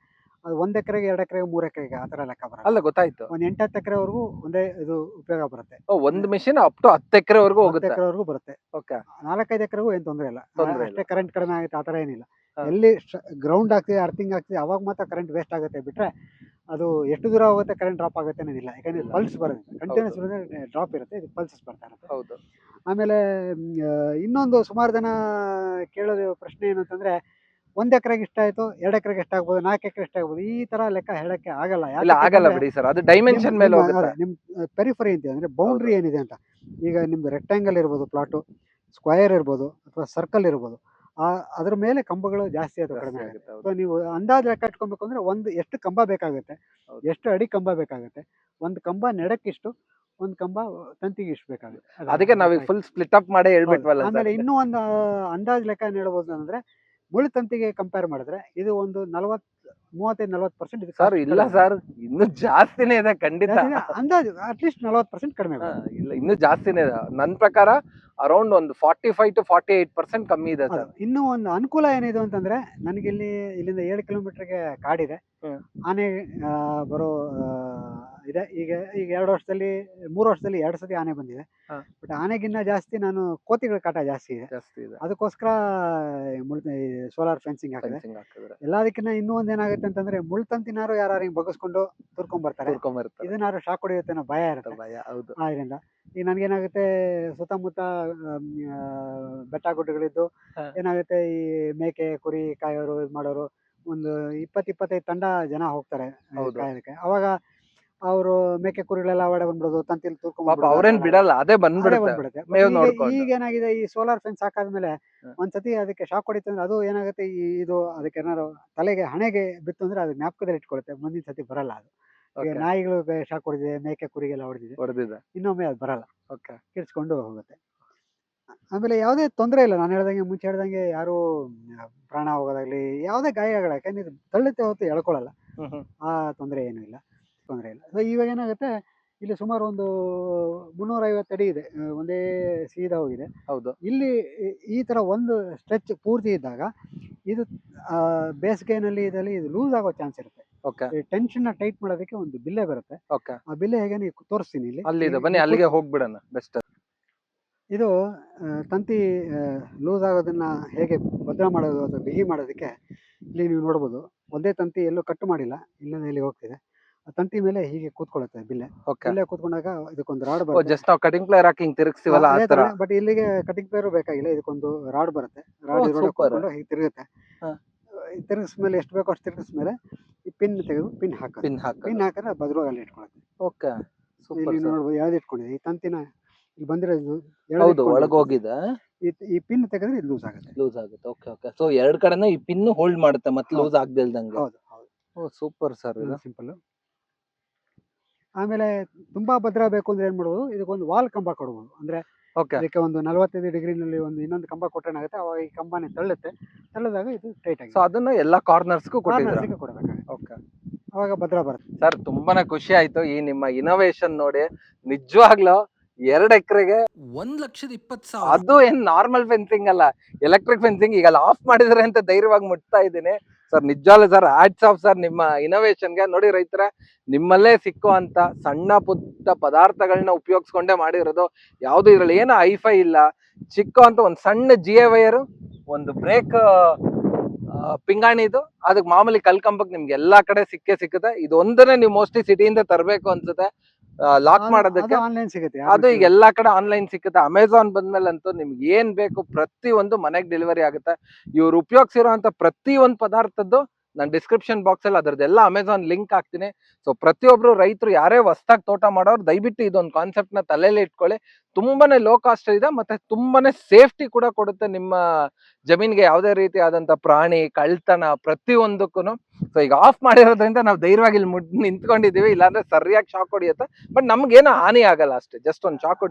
ಅದು ಒಂದ್ ಎಕರೆಗೆ ಎರಡು ಎಕರೆಗೆ ಮೂರ್ ಎಕರೆಗೆ ಆ ತರ ಲೆಕ್ಕ ಬರಲ್ಲ ಅಲ್ಲ ಗೊತ್ತಾಯ್ತು. ಒಂದ್ ಎಂಟತ್ತು ಹತ್ತು ಎಕರೆವರೆಗೂ ಒಂದೇ ಇದು ಉಪಯೋಗ ಬರುತ್ತೆ. ಓ, ಒಂದ್ ಮಿಷಿನ್ ಅಪ್ ಟು ಹತ್ತು ಎಕರೆವರೆಗೂ ಹತ್ತು ಹೋಗುತ್ತೆ. ಎಕರೆವರೆಗೂ ಬರುತ್ತೆ. ಓಕೆ ನಾಲ್ಕೈದು ಎಕರೆಗೂ ಏನ್ ತೊಂದರೆ ಇಲ್ಲ. ತೊಂದ್ರೆ ಇಲ್ಲ. ಅಷ್ಟೇ ಕರೆಂಟ್ ಕಡಿಮೆ ಆಗುತ್ತೆ ಆ ತರ ಏನಿಲ್ಲ. ಹಾ. ಎಲ್ಲಿ ಗ್ರೌಂಡ್ ಆಗ್ತಿದೆ ಅರ್ಥಿಂಗ್ ಆಗ್ತಿದೆ ಅವಾಗ ಮಾತ್ರ ಕರೆಂಟ್ ವೇಸ್ಟ್ ಆಗುತ್ತೆ. ಬಿಟ್ರೆ ಅದು ಎಷ್ಟು ದೂರ ಹೋಗುತ್ತೆ ಕರೆಂಟ್ ಡ್ರಾಪ್ ಆಗುತ್ತೆ ಅನ್ನೋದಿಲ್ಲ. ಯಾಕಂದ್ರೆ. ಪಲ್ಸ್ ಬರುತ್ತೆ. ಕಂಟಿನ್ಯೂಸ್ ಡ್ರಾಪ್ ಇರುತ್ತೆ ಇದು ಪಲ್ಸಸ್ ಬರ್ತಾ ಇರುತ್ತೆ ಹೌದು. ಆಮೇಲೆ ಇನ್ನೊಂದು ಸುಮಾರು ಜನ ಕೇಳೋದು ಪ್ರಶ್ನೆ ಏನು ಅಂತಂದ್ರೆ ಒಂದ್ ಎಕರೆಗೆ ಇಷ್ಟ ಆಯ್ತು ಎರಡ್ ಎಕರೆಗೆ ಇಷ್ಟ ಆಗ್ಬೋದು ನಾಲ್ಕು ಎಕರೆ ಎಷ್ಟಾಗ್ಬೋದು ಈ ತರ ಲೆಕ್ಕ ಹೇಳಕ್ಕೆ ಆಗಲ್ಲ. ಇಲ್ಲ ಆಗಲ್ಲ ಬಿಡಿ ಸರ್. ಅದು ಡೈಮೆನ್ಷನ್ ಮೇಲೆ ಹೋಗುತ್ತೆ. ನಿಮ್ ಪೆರಿಫರಿ ಅಂತ ಅಂದ್ರೆ ಬೌಂಡ್ರಿ ಏನಿದೆ ಅಂತ. ಈಗ ನಿಮ್ದು ರೆಕ್ಟಾಂಗಲ್ ಇರ್ಬೋದು ಪ್ಲಾಟು ಸ್ಕ್ವಯರ್ ಇರ್ಬೋದು ಅಥವಾ ಸರ್ಕಲ್ ಇರ್ಬೋದು. ಆ ಅದ್ರ ಮೇಲೆ ಕಂಬಗಳು ಜಾಸ್ತಿ ಅಥವಾ ಕಡಿಮೆ ಆಗುತ್ತೆ. ಸೊ ನೀವು ಅಂದಾಜು ಲೆಕ್ಕ ಇಟ್ಕೊಬೇಕು ಅಂದ್ರೆ ಒಂದು ಎಷ್ಟು ಕಂಬ ಬೇಕಾಗುತ್ತೆ ಎಷ್ಟು ಅಡಿ ಕಂಬ ಬೇಕಾಗುತ್ತೆ ಒಂದು ಕಂಬ ನೆಡಕ್ಕಿಷ್ಟು ಒಂದು ಕಂಬ ತಂತಿಗೆ ಇಷ್ಟು ಬೇಕಾಗುತ್ತೆ. ಅದಕ್ಕೆ ನಾವೀಗ ಫುಲ್ ಸ್ಪ್ಲಿಟ್ ಅಪ್ ಮಾಡೇ. ಹೇಳ್ಬಿಟ್ವಲ್ಲ ಆಮೇಲೆ ಇನ್ನೂ ಒಂದು ಅಂದಾಜ್ ಲೆಕ್ಕ ಏನ್ ಹೇಳ್ಬೋದು ಅಂದ್ರೆ ಮುಳ್ಳು ತಂತಿಗೆ ಕಂಪೇರ್ ಮಾಡಿದ್ರೆ ಇದು ಒಂದು ನಲವತ್ ಮೂವತ್ತೈದು ನಲವತ್ತು ಪರ್ಸೆಂಟ್ ಸರ್ ಇಲ್ಲ ಸರ್ ಇನ್ನು ಜಾಸ್ತಿನೇ ಇದೆ ಖಂಡಿತ. ಅಂದಾಜು ಅಟ್ಲೀಸ್ಟ್ ನಲವತ್ತು ಪರ್ಸೆಂಟ್ ಕಡಿಮೆ ಇಲ್ಲ ಇನ್ನು ಜಾಸ್ತಿನೇ ಇದೆ. ನನ್ನ ಪ್ರಕಾರ ಅರೌಂಡ್ ಒಂದು forty five to forty eight percent ಕಮ್ಮಿ ಇದೆ. ಸರ್ ಇನ್ನು ಒಂದು ಅನುಕೂಲ ಏನಿದೆ ಅಂತಂದ್ರೆ ನನಗೆ ಇಲ್ಲಿ ಇಲ್ಲಿಂದ ಏಳು ಕಿಲೋಮೀಟರ್ಗೆ ಕಾಡಿದೆ. ಆನೆ ಬರೋ ಇದೆ ಈಗ ಈಗ ಎರಡು ವರ್ಷದಲ್ಲಿ ಮೂರು ವರ್ಷದಲ್ಲಿ ಎರಡು ಸತಿ ಆನೆ ಬಂದಿದೆ. ಹಾ. ಬಟ್ ಆನೆಗಿನ್ನ ಜಾಸ್ತಿ ನಾನು ಕೋತಿಗಳ ಕಾಟ ಜಾಸ್ತಿ ಇದೆ. ಜಾಸ್ತಿ ಇದೆ. ಅದಕ್ಕೋಸ್ಕರ ಸೋಲಾರ್ ಫೆನ್ಸಿಂಗ್ ಹಾಕಿದೆ. ಫೆನ್ಸಿಂಗ್ ಹಾಕಿದ್ರೆ. ಎಲ್ಲದಕ್ಕಿಂತ ಇನ್ನೂ ಒಂದ್ ಏನಾಗುತ್ತೆ ಅಂತಂದ್ರೆ ಮುಳ್ತಂತಿನಾರು ಯಾರು ಹಿಂಗ್ ಬಗಸ್ಕೊಂಡು ತುರ್ಕೊಂಡ್ ಬರ್ತಾರೆ ಕೂರ್ಕೊಂಬರ್ತಾರೆ ಇದನ್ನಾರು ಶಾಕ್ ಹೊಡೆಯುತ್ತೆ ಅನ್ನೋ ಭಯ ಇರುತ್ತೆ. ಭಯ ಹೌದು. ಆದ್ರಿಂದ ಈಗ ನನ್ಗೇನಾಗುತ್ತೆ ಸುತ್ತಮುತ್ತ ಆಮ್, ಆ, ಬೆಟ್ಟ ಗುಡ್ಡಗಳಿದ್ದು ಹಾ. ಏನಾಗುತ್ತೆ ಈ ಮೇಕೆ ಕುರಿ ಕಾಯೋರು ಇದ್ ಮಾಡೋರು ಒಂದು ಇಪ್ಪತ್ ಇಪ್ಪತ್ತೈದು ತಂಡ ಜನ ಹೋಗ್ತಾರೆ ಆ, ಹೌದು. ಕಾಯೋದಕ್ಕೆ ಅವಾಗ ಅವರು ಮೇಕೆ ಕುರಿಗಳೆಲ್ಲ ಹೊಡೆ ಬಂದ್ಬಿಡೋದು ತಂತಿಲ್ ಪಾಪ ಅವ್ರೇನ್ ಬಿಡಲ್ಲ ಅದೇ ಬಂದ್ಬಿಡುತ್ತೆ. ಬಂದ್ಬಿಡುತ್ತೆ. But ಮೇವ್ ಈಗ- ನೋಡ್ಕೊಂಡು. ಈಗ ಏನಾಗಿದೆ ಈ ಸೋಲಾರ್ ಫೆನ್ಸ್ ಹಾಕಾದ್ಮೇಲೆ. ಒಂದ್ಸತಿ ಅದಕ್ಕೆ ಶಾಕ್ ಹೊಡಿತು ಅಂದ್ರೆ ಅದು ಏನಾಗುತ್ತೆ ಈ ಇದು ಅದಕ್ಕೆ ಏನಾರು ತಲೆಗೆ ಹಣೆಗೆ ಬಿತ್ತು ಅಂದ್ರೆ ಅದು ಜ್ಞಾಪಕದಲ್ಲಿ ಇಟ್ಕೊಳುತ್ತೆ ಮುಂದಿನ ಸತಿ ಬರಲ್ಲ ಅದು. ಈಗ Okay. ನಾಯಿಗಳು ಶಾಕ್ ಹೊಡೆದಿದೆ ಮೇಕೆ ಕುರಿಗೆಲ್ಲ ಹೊಡೆದಿದೆ. ಹೊಡೆದಿದೆ. ಇನ್ನೊಮ್ಮೆ ಅದು ಬರಲ್ಲ. ಓಕೆ. ಕಿರ್ಚ್ಕೊಂಡು ಹೋಗುತ್ತೆ. ಆಮೇಲೆ ಯಾವುದೇ ತೊಂದರೆ ಇಲ್ಲ. ನಾನು ಹೇಳ್ದಂಗೆ ಮುಂಚೆ ಹೇಳ್ದಂಗೆ ಯಾರು ಪ್ರಾಣ ಹೋಗೋದಾಗ್ಲಿ ಯಾವುದೇ ಗಾಯಗಳ ಯಾಕಂದ್ರೆ ಇದು ತಳ್ಳುತ್ತೆ ಹೊತ್ತು ಎಳ್ಕೊಳ್ಳಲ್ಲ. ಹ್ಮ್. ಆ ತೊಂದರೆ ಏನೂ ಇಲ್ಲ. ತೊಂದರೆ ಇಲ್ಲ. ಸೊ ಇವಾಗ ಏನಾಗುತ್ತೆ ಇಲ್ಲಿ ಸುಮಾರು ಒಂದು ಮುನ್ನೂರೈವತ್ತು ಅಡಿ ಇದೆ. ಒಂದೇ ಸೀದಾ ಹೋಗಿದೆ. ಹೌದು. ಇಲ್ಲಿ ಈ- ಥರ ತರ ಒಂದು ಸ್ಟ್ರೆಚ್ ಪೂರ್ತಿ ಇದ್ದಾಗ ಇದು ಬೇಸಿಗೆನಲ್ಲಿ ಇದರಲ್ಲಿ ಇದು ಲೂಸ್ ಆಗೋ ಚಾನ್ಸ್ ಇರುತ್ತೆ. ಓಕೆ. ಟೆನ್ಷನ್ನ ಟೈಟ್ ಮಾಡೋದಕ್ಕೆ ಒಂದು ಬಿಲ್ಲೆ ಬರುತ್ತೆ. ಓಕೆ. ಆ ಬಿಲ್ಲೆ ಹೇಗೆ ನೀವು ತೋರಿಸ್ತೀನಿ ಇಲ್ಲಿ. ಅಲ್ಲಿ ಬನ್ನಿ ಅಲ್ಲಿಗೆ ಹೋಗ್ಬಿಡೋಣ. ಬೆಸ್ಟ್ ಇದು ತಂತಿ ಲೂಸ್ ಆಗೋದನ್ನ ಹೇಗೆ ಭದ್ರ ಮಾಡೋದು ಅಥವಾ ಬಿಗಿ ಮಾಡೋದಕ್ಕೆ ಇಲ್ಲಿ ನೀವು ನೋಡ್ಬೋದು. ಒಂದೇ ತಂತಿ ಎಲ್ಲೂ ಕಟ್ ಮಾಡಿಲ್ಲ. ಇಲ್ಲಿಂದ ಇಲ್ಲಿ ಹೋಗ್ತಿದೆ. ತಂತಿ ಮೇಲೆ ಹೀಗೆ ಕೂತ್ಕೊಳ್ಳುತ್ತೆ ಬಿಲ್ಲೆ. ಓಕೆ ಬಿಲ್ಲೆ ಕೂತ್ಕೊಂಡಾಗ ಇದಕ್ಕೊಂದು ರಾಡ್ ಬರುತ್ತೆ. ಜಸ್ಟ್ ನಾವು ಕಟಿಂಗ್ ಪ್ಲೇಯರ್ ಹಾಕಿ ಹಿಂಗ್ ತಿರುಗಿಸ್ತೀವಲ್ಲ ಆ ತರ ಬಟ್ ಇಲ್ಲಿಗೆ ಕಟಿಂಗ್ ಪ್ಲೇಯರ್ ಬೇಕಾಗಿಲ್ಲ ಇದಕ್ಕೊಂದು ರಾಡ್ ಬರುತ್ತೆ. ರಾಡ್ ಇರೋಕೊಂಡು ಹೀಗೆ ತಿರುಗುತ್ತೆ. ತಿರುಗಿಸ್ಮೇಲೆ ಎಷ್ಟು ಬೇಕೋ ಅಷ್ಟು ತಿರುಗಿಸ್ಮೇಲೆ ಈ ಪಿನ್ ತೆಗೆದು ಪಿನ್ ಹಾಕೋದು. ಪಿನ್ ಹಾಕ ಪಿನ್ ಹಾಕಿದ್ರೆ ಭದ್ರವಾಗಿ ಅಲ್ಲಿ ಇಟ್ಕೊಳ್ಳುತ್ತೆ. ಓಕೆ ಸೂಪರ್ ಇಲ್ಲಿ ನೋಡ್ಬೋದು ಯಾವ್ದು ಇಟ್ಕೊಂಡಿದೆ ಈ ತಂತಿನ ಇಲ್ಲಿ ಬಂದಿರೋದು ಹೌದು ಒಳಗ್ ಹೋಗಿದೆ ಈ- ಪಿನ್ ತೆಗೆದ್ರೆ ಇದು ಲೂಸ್ ಆಗುತ್ತೆ. ಲೂಸ್ ಆಗುತ್ತೆ. ಓಕೆ ಓಕೆ ಸೊ ಎರಡ್ ಕಡೆನ ಈ ಪಿನ್ ಹೋಲ್ಡ್ ಮಾಡುತ್ತೆ ಮತ್ತೆ. ಲೂಸ್ ಆಗ್ದಿಲ್ದಂಗೆ ಹೌದು ಹೌದು. ಓ ಸೂಪರ್ ಸರ್ ಇದು ಸಿಂಪಲ್ ಆಮೇಲೆ ತುಂಬಾ ಭದ್ರ ಬೇಕು ಅಂದ್ರೆ ಏನ್ ಇದಕ್ಕೆ ಇದಕ್ಕೊಂದು ವಾಲ್ ಕಂಬ ಕೊಡ್ಬೋದು. ಅಂದ್ರೆ ಓಕೆ ಇದಕ್ಕೆ ಒಂದು ನಲವತ್ತೈದು ಡಿಗ್ರಿನಲ್ಲಿ ಒಂದು ಇನ್ನೊಂದು ಕಂಬ ಕೊಟ್ಟರೆ ಏನಾಗುತ್ತೆ ಅವಾಗ ಈ ಕಂಬನೇ ತಳ್ಳುತ್ತೆ. ತಳ್ಳಿದಾಗ ಇದು ಟೈಟ್ ಆಗಿ ಸೊ ಅದನ್ನ ಎಲ್ಲಾ ಕಾರ್ನರ್ಸ್ಗೂ ಕೊಡಬೇಕಾಗುತ್ತೆ. ಓಕೆ ಅವಾಗ ಭದ್ರ ಬರುತ್ತೆ. ಸರ್ ತುಂಬಾನೇ ಖುಷಿ ಆಯ್ತು. ಈ ನಿಮ್ಮ ಇನೋವೇಶನ್ ನೋಡಿ ನಿಜವಾಗ್ಲೂ ಎರಡ್ ಎಕರೆಗೆ ಒಂದ್ ಲಕ್ಷದ ಇಪ್ಪತ್ತು ಸಾವಿರ. ಅದು ಏನ್ ನಾರ್ಮಲ್ ಫೆನ್ಸಿಂಗ್ ಅಲ್ಲ. ಎಲೆಕ್ಟ್ರಿಕ್ ಫೆನ್ಸಿಂಗ್ ಈಗ ಆಫ್ ಮಾಡಿದ್ರೆ ಅಂತ ಧೈರ್ಯವಾಗಿ ಮುಟ್ತಾ ಇದ್ದೀನಿ. ಸರ್ ನಿಜವಾಗ್ಲೂ ಸರ್ ಆಡ್ಸ್ ಆಫ್ ಸರ್, ನಿಮ್ಮ ಇನೋವೇಷನ್ಗೆ ನೋಡಿ ರೈತರ, ನಿಮ್ಮಲ್ಲೇ ಸಿಕ್ಕುವಂತ ಸಣ್ಣ ಪುಟ್ಟ ಪದಾರ್ಥಗಳನ್ನ ಉಪಯೋಗಿಸ್ಕೊಂಡೇ ಮಾಡಿರೋದು ಯಾವುದು ಇದ್ರಲ್ಲಿ? ಏನು ಐಫೈ ಇಲ್ಲ. ಚಿಕ್ಕ ಅಂತ ಒಂದು ಸಣ್ಣ ಜಿ ಎ ವೈರು, ಒಂದು ಬ್ರೇಕ್ ಪಿಂಗಾಣಿದು ಅದಕ್ಕೆ ಮಾಮೂಲಿ ಕಲ್ಕಂಬಕ್ಕೆ ನಿಮ್ಗೆ ಎಲ್ಲಾ ಕಡೆ ಸಿಕ್ಕೇ ಸಿಕ್ಕುತ್ತೆ. ಇದೊಂದನ್ನೇ ನೀವು ಮೋಸ್ಟ್ಲಿ ಸಿಟಿಯಿಂದ ತರಬೇಕು ಅನ್ಸುತ್ತೆ. ಲಾಕ್ ಮಾಡೋದಕ್ಕೆ ಆನ್ಲೈನ್ ಸಿಗುತ್ತೆ ಅದು ಈಗ ಎಲ್ಲಾ ಕಡೆ ಆನ್ಲೈನ್ ಸಿಕ್ಕುತ್ತೆ. ಅಮೆಝಾನ್ ಬಂದ್ಮೇಲೆ ಅಂತೂ ನಿಮ್ಗೆ ಏನ್ ಬೇಕು ಪ್ರತಿ ಒಂದು ಮನೆಗೆ ಡೆಲಿವರಿ ಆಗುತ್ತೆ. ಇವ್ರು ಉಪಯೋಗಿಸಿರುವಂತ ಪ್ರತಿ ಒಂದು ಪದಾರ್ಥದ್ದು ನಾನು ಡಿಸ್ಕ್ರಿಪ್ಷನ್ ಬಾಕ್ಸ್ ಅಲ್ಲಿ ಅದ್ರದ್ದೆಲ್ಲ ಅಮೆಝಾನ್ ಲಿಂಕ್ ಹಾಕ್ತೀನಿ. ಸೊ ಪ್ರತಿಯೊಬ್ರು ರೈತರು ಯಾರೇ ಹೊಸ್ದಾಗಿ ತೋಟ ಮಾಡೋರು ದಯವಿಟ್ಟು ಇದೊಂದು ಕಾನ್ಸೆಪ್ಟ್ನ ತಲೆಯಲ್ಲಿ ಇಟ್ಕೊಳ್ಳಿ. ತುಂಬಾನೇ ಲೋ ಕಾಸ್ಟ್ ಇದೆ ಮತ್ತೆ ತುಂಬಾನೇ ಸೇಫ್ಟಿ ಕೂಡ ಕೊಡುತ್ತೆ ನಿಮ್ಮ ಜಮೀನಿಗೆ ಯಾವುದೇ ರೀತಿ ಆದಂತ ಪ್ರಾಣಿ ಕಳ್ತನ ಪ್ರತಿಯೊಂದಕ್ಕೂ ಸೊ ಈಗ ಆಫ್ ಮಾಡಿರೋದ್ರಿಂದ ನಾವು ಧೈರ್ಯವಾಗಿ ಇಲ್ಲಿ ಮುಡ್ ನಿಂತ್ಕೊಂಡಿದ್ದೀವಿ. ಇಲ್ಲಾಂದ್ರೆ ಸರಿಯಾಗಿ ಶಾಕ್ ಹೊಡಿಯುತ್ತೆ. ಬಟ್ ನಮ್ಗೇನು ಹಾನಿ ಆಗಲ್ಲ ಅಷ್ಟೇ. ಜಸ್ಟ್ ಒಂದು ಶಾಕ್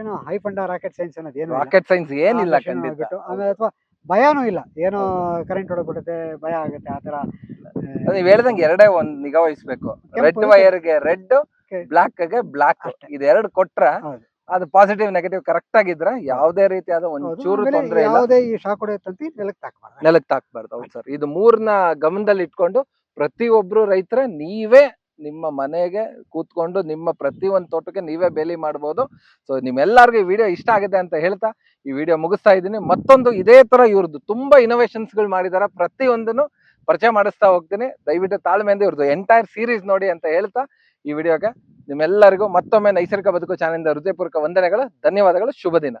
ಏನೋ ಹೈ ಫಂಡ ರಾಕೆಟ್ ಸೈನ್ಸ್ ಅನ್ನೋದು ಏನು ರಾಕೆಟ್ ಸೈನ್ಸ್ ಏನಿಲ್ಲ ಖಂಡಿತ. ಆಮೇಲೆ ಅಥವಾ ಭಯನೂ ಇಲ್ಲ. ಏನೋ ಕರೆಂಟ್ ಹೊಡೆದ್ಬಿಡುತ್ತೆ ಭಯ ಆಗುತ್ತೆ ಆ ತರ ನೀವ್ ಹೇಳ್ದಂಗೆ ಎರಡೇ ಒಂದ್ ನಿಗಾ ವಹಿಸ್ಬೇಕು. ರೆಡ್ ಇದೆ. ವೈರ್ಗೆ ರೆಡ್ ಬ್ಲಾಕ್ಗೆ ಬ್ಲಾಕ್. ಅಷ್ಟೇ. ಇದೆರಡು ಕೊಟ್ರ ಹೌದು. ಅದು ಪಾಸಿಟಿವ್ ನೆಗೆಟಿವ್ ಕರೆಕ್ಟ್ ಆಗಿದ್ರೆ ಯಾವುದೇ ರೀತಿಯಾದ ಒಂಚೂರು ಆಮೇಲೆ ತೊಂದ್ರೆ ಇಲ್ಲ. ಯಾವುದೇ ಈ ಶಾಕ್ ಹೊಡೆಯುತ್ತಂತ ನೆಲಕ್ಕೆ ತಾಕಬಾರ್ದು. ನೆಲಕ್ಕೆ ತಾಕ್ಬಾರ್ದು. ಹೌದು ಸರ್. ಇದು ಮೂರ್ನ ಗಮನದಲ್ಲಿ ಇಟ್ಕೊಂಡು ಪ್ರತಿಯೊಬ್ರು ರೈತರ ನೀವೇ ನಿಮ್ಮ ಮನೆಗೆ ಕೂತ್ಕೊಂಡು ನಿಮ್ಮ ಪ್ರತಿ ಒಂದು ತೋಟಕ್ಕೆ ನೀವೇ ಬೇಲಿ ಮಾಡ್ಬೋದು. ಸೊ ನಿಮ್ಮೆಲ್ಲರಿಗೂ ಈ ವಿಡಿಯೋ ಇಷ್ಟ ಆಗಿದೆ ಅಂತ ಹೇಳ್ತಾ, ಈ ವಿಡಿಯೋ ಮುಗಿಸ್ತಾ ಇದ್ದೀನಿ. ಮತ್ತೊಂದು ಇದೇ ತರ ಇವ್ರದ್ದು ತುಂಬಾ ಇನೋವೇಷನ್ಸ್ಗಳು ಗಳು ಮಾಡಿದಾರೆ. ಪ್ರತಿಯೊಂದನ್ನು ಪರಿಚಯ ಮಾಡಿಸ್ತಾ ಹೋಗ್ತೀನಿ. ದಯವಿಟ್ಟು ತಾಳ್ಮೆಯಿಂದ ಇವ್ರದ್ದು ಎಂಟೈರ್ ಸೀರೀಸ್ ನೋಡಿ ಅಂತ ಹೇಳ್ತಾ, ಈ ವಿಡಿಯೋಗೆ ನಿಮ್ಮೆಲ್ಲರಿಗೂ ಮತ್ತೊಮ್ಮೆ ನೈಸರ್ಗಿಕ ಬದುಕು ಚಾನೆಲ್ ಹೃದಯಪೂರ್ವಕ ವಂದನೆಗಳು, ಧನ್ಯವಾದಗಳು, ಶುಭ ದಿನ.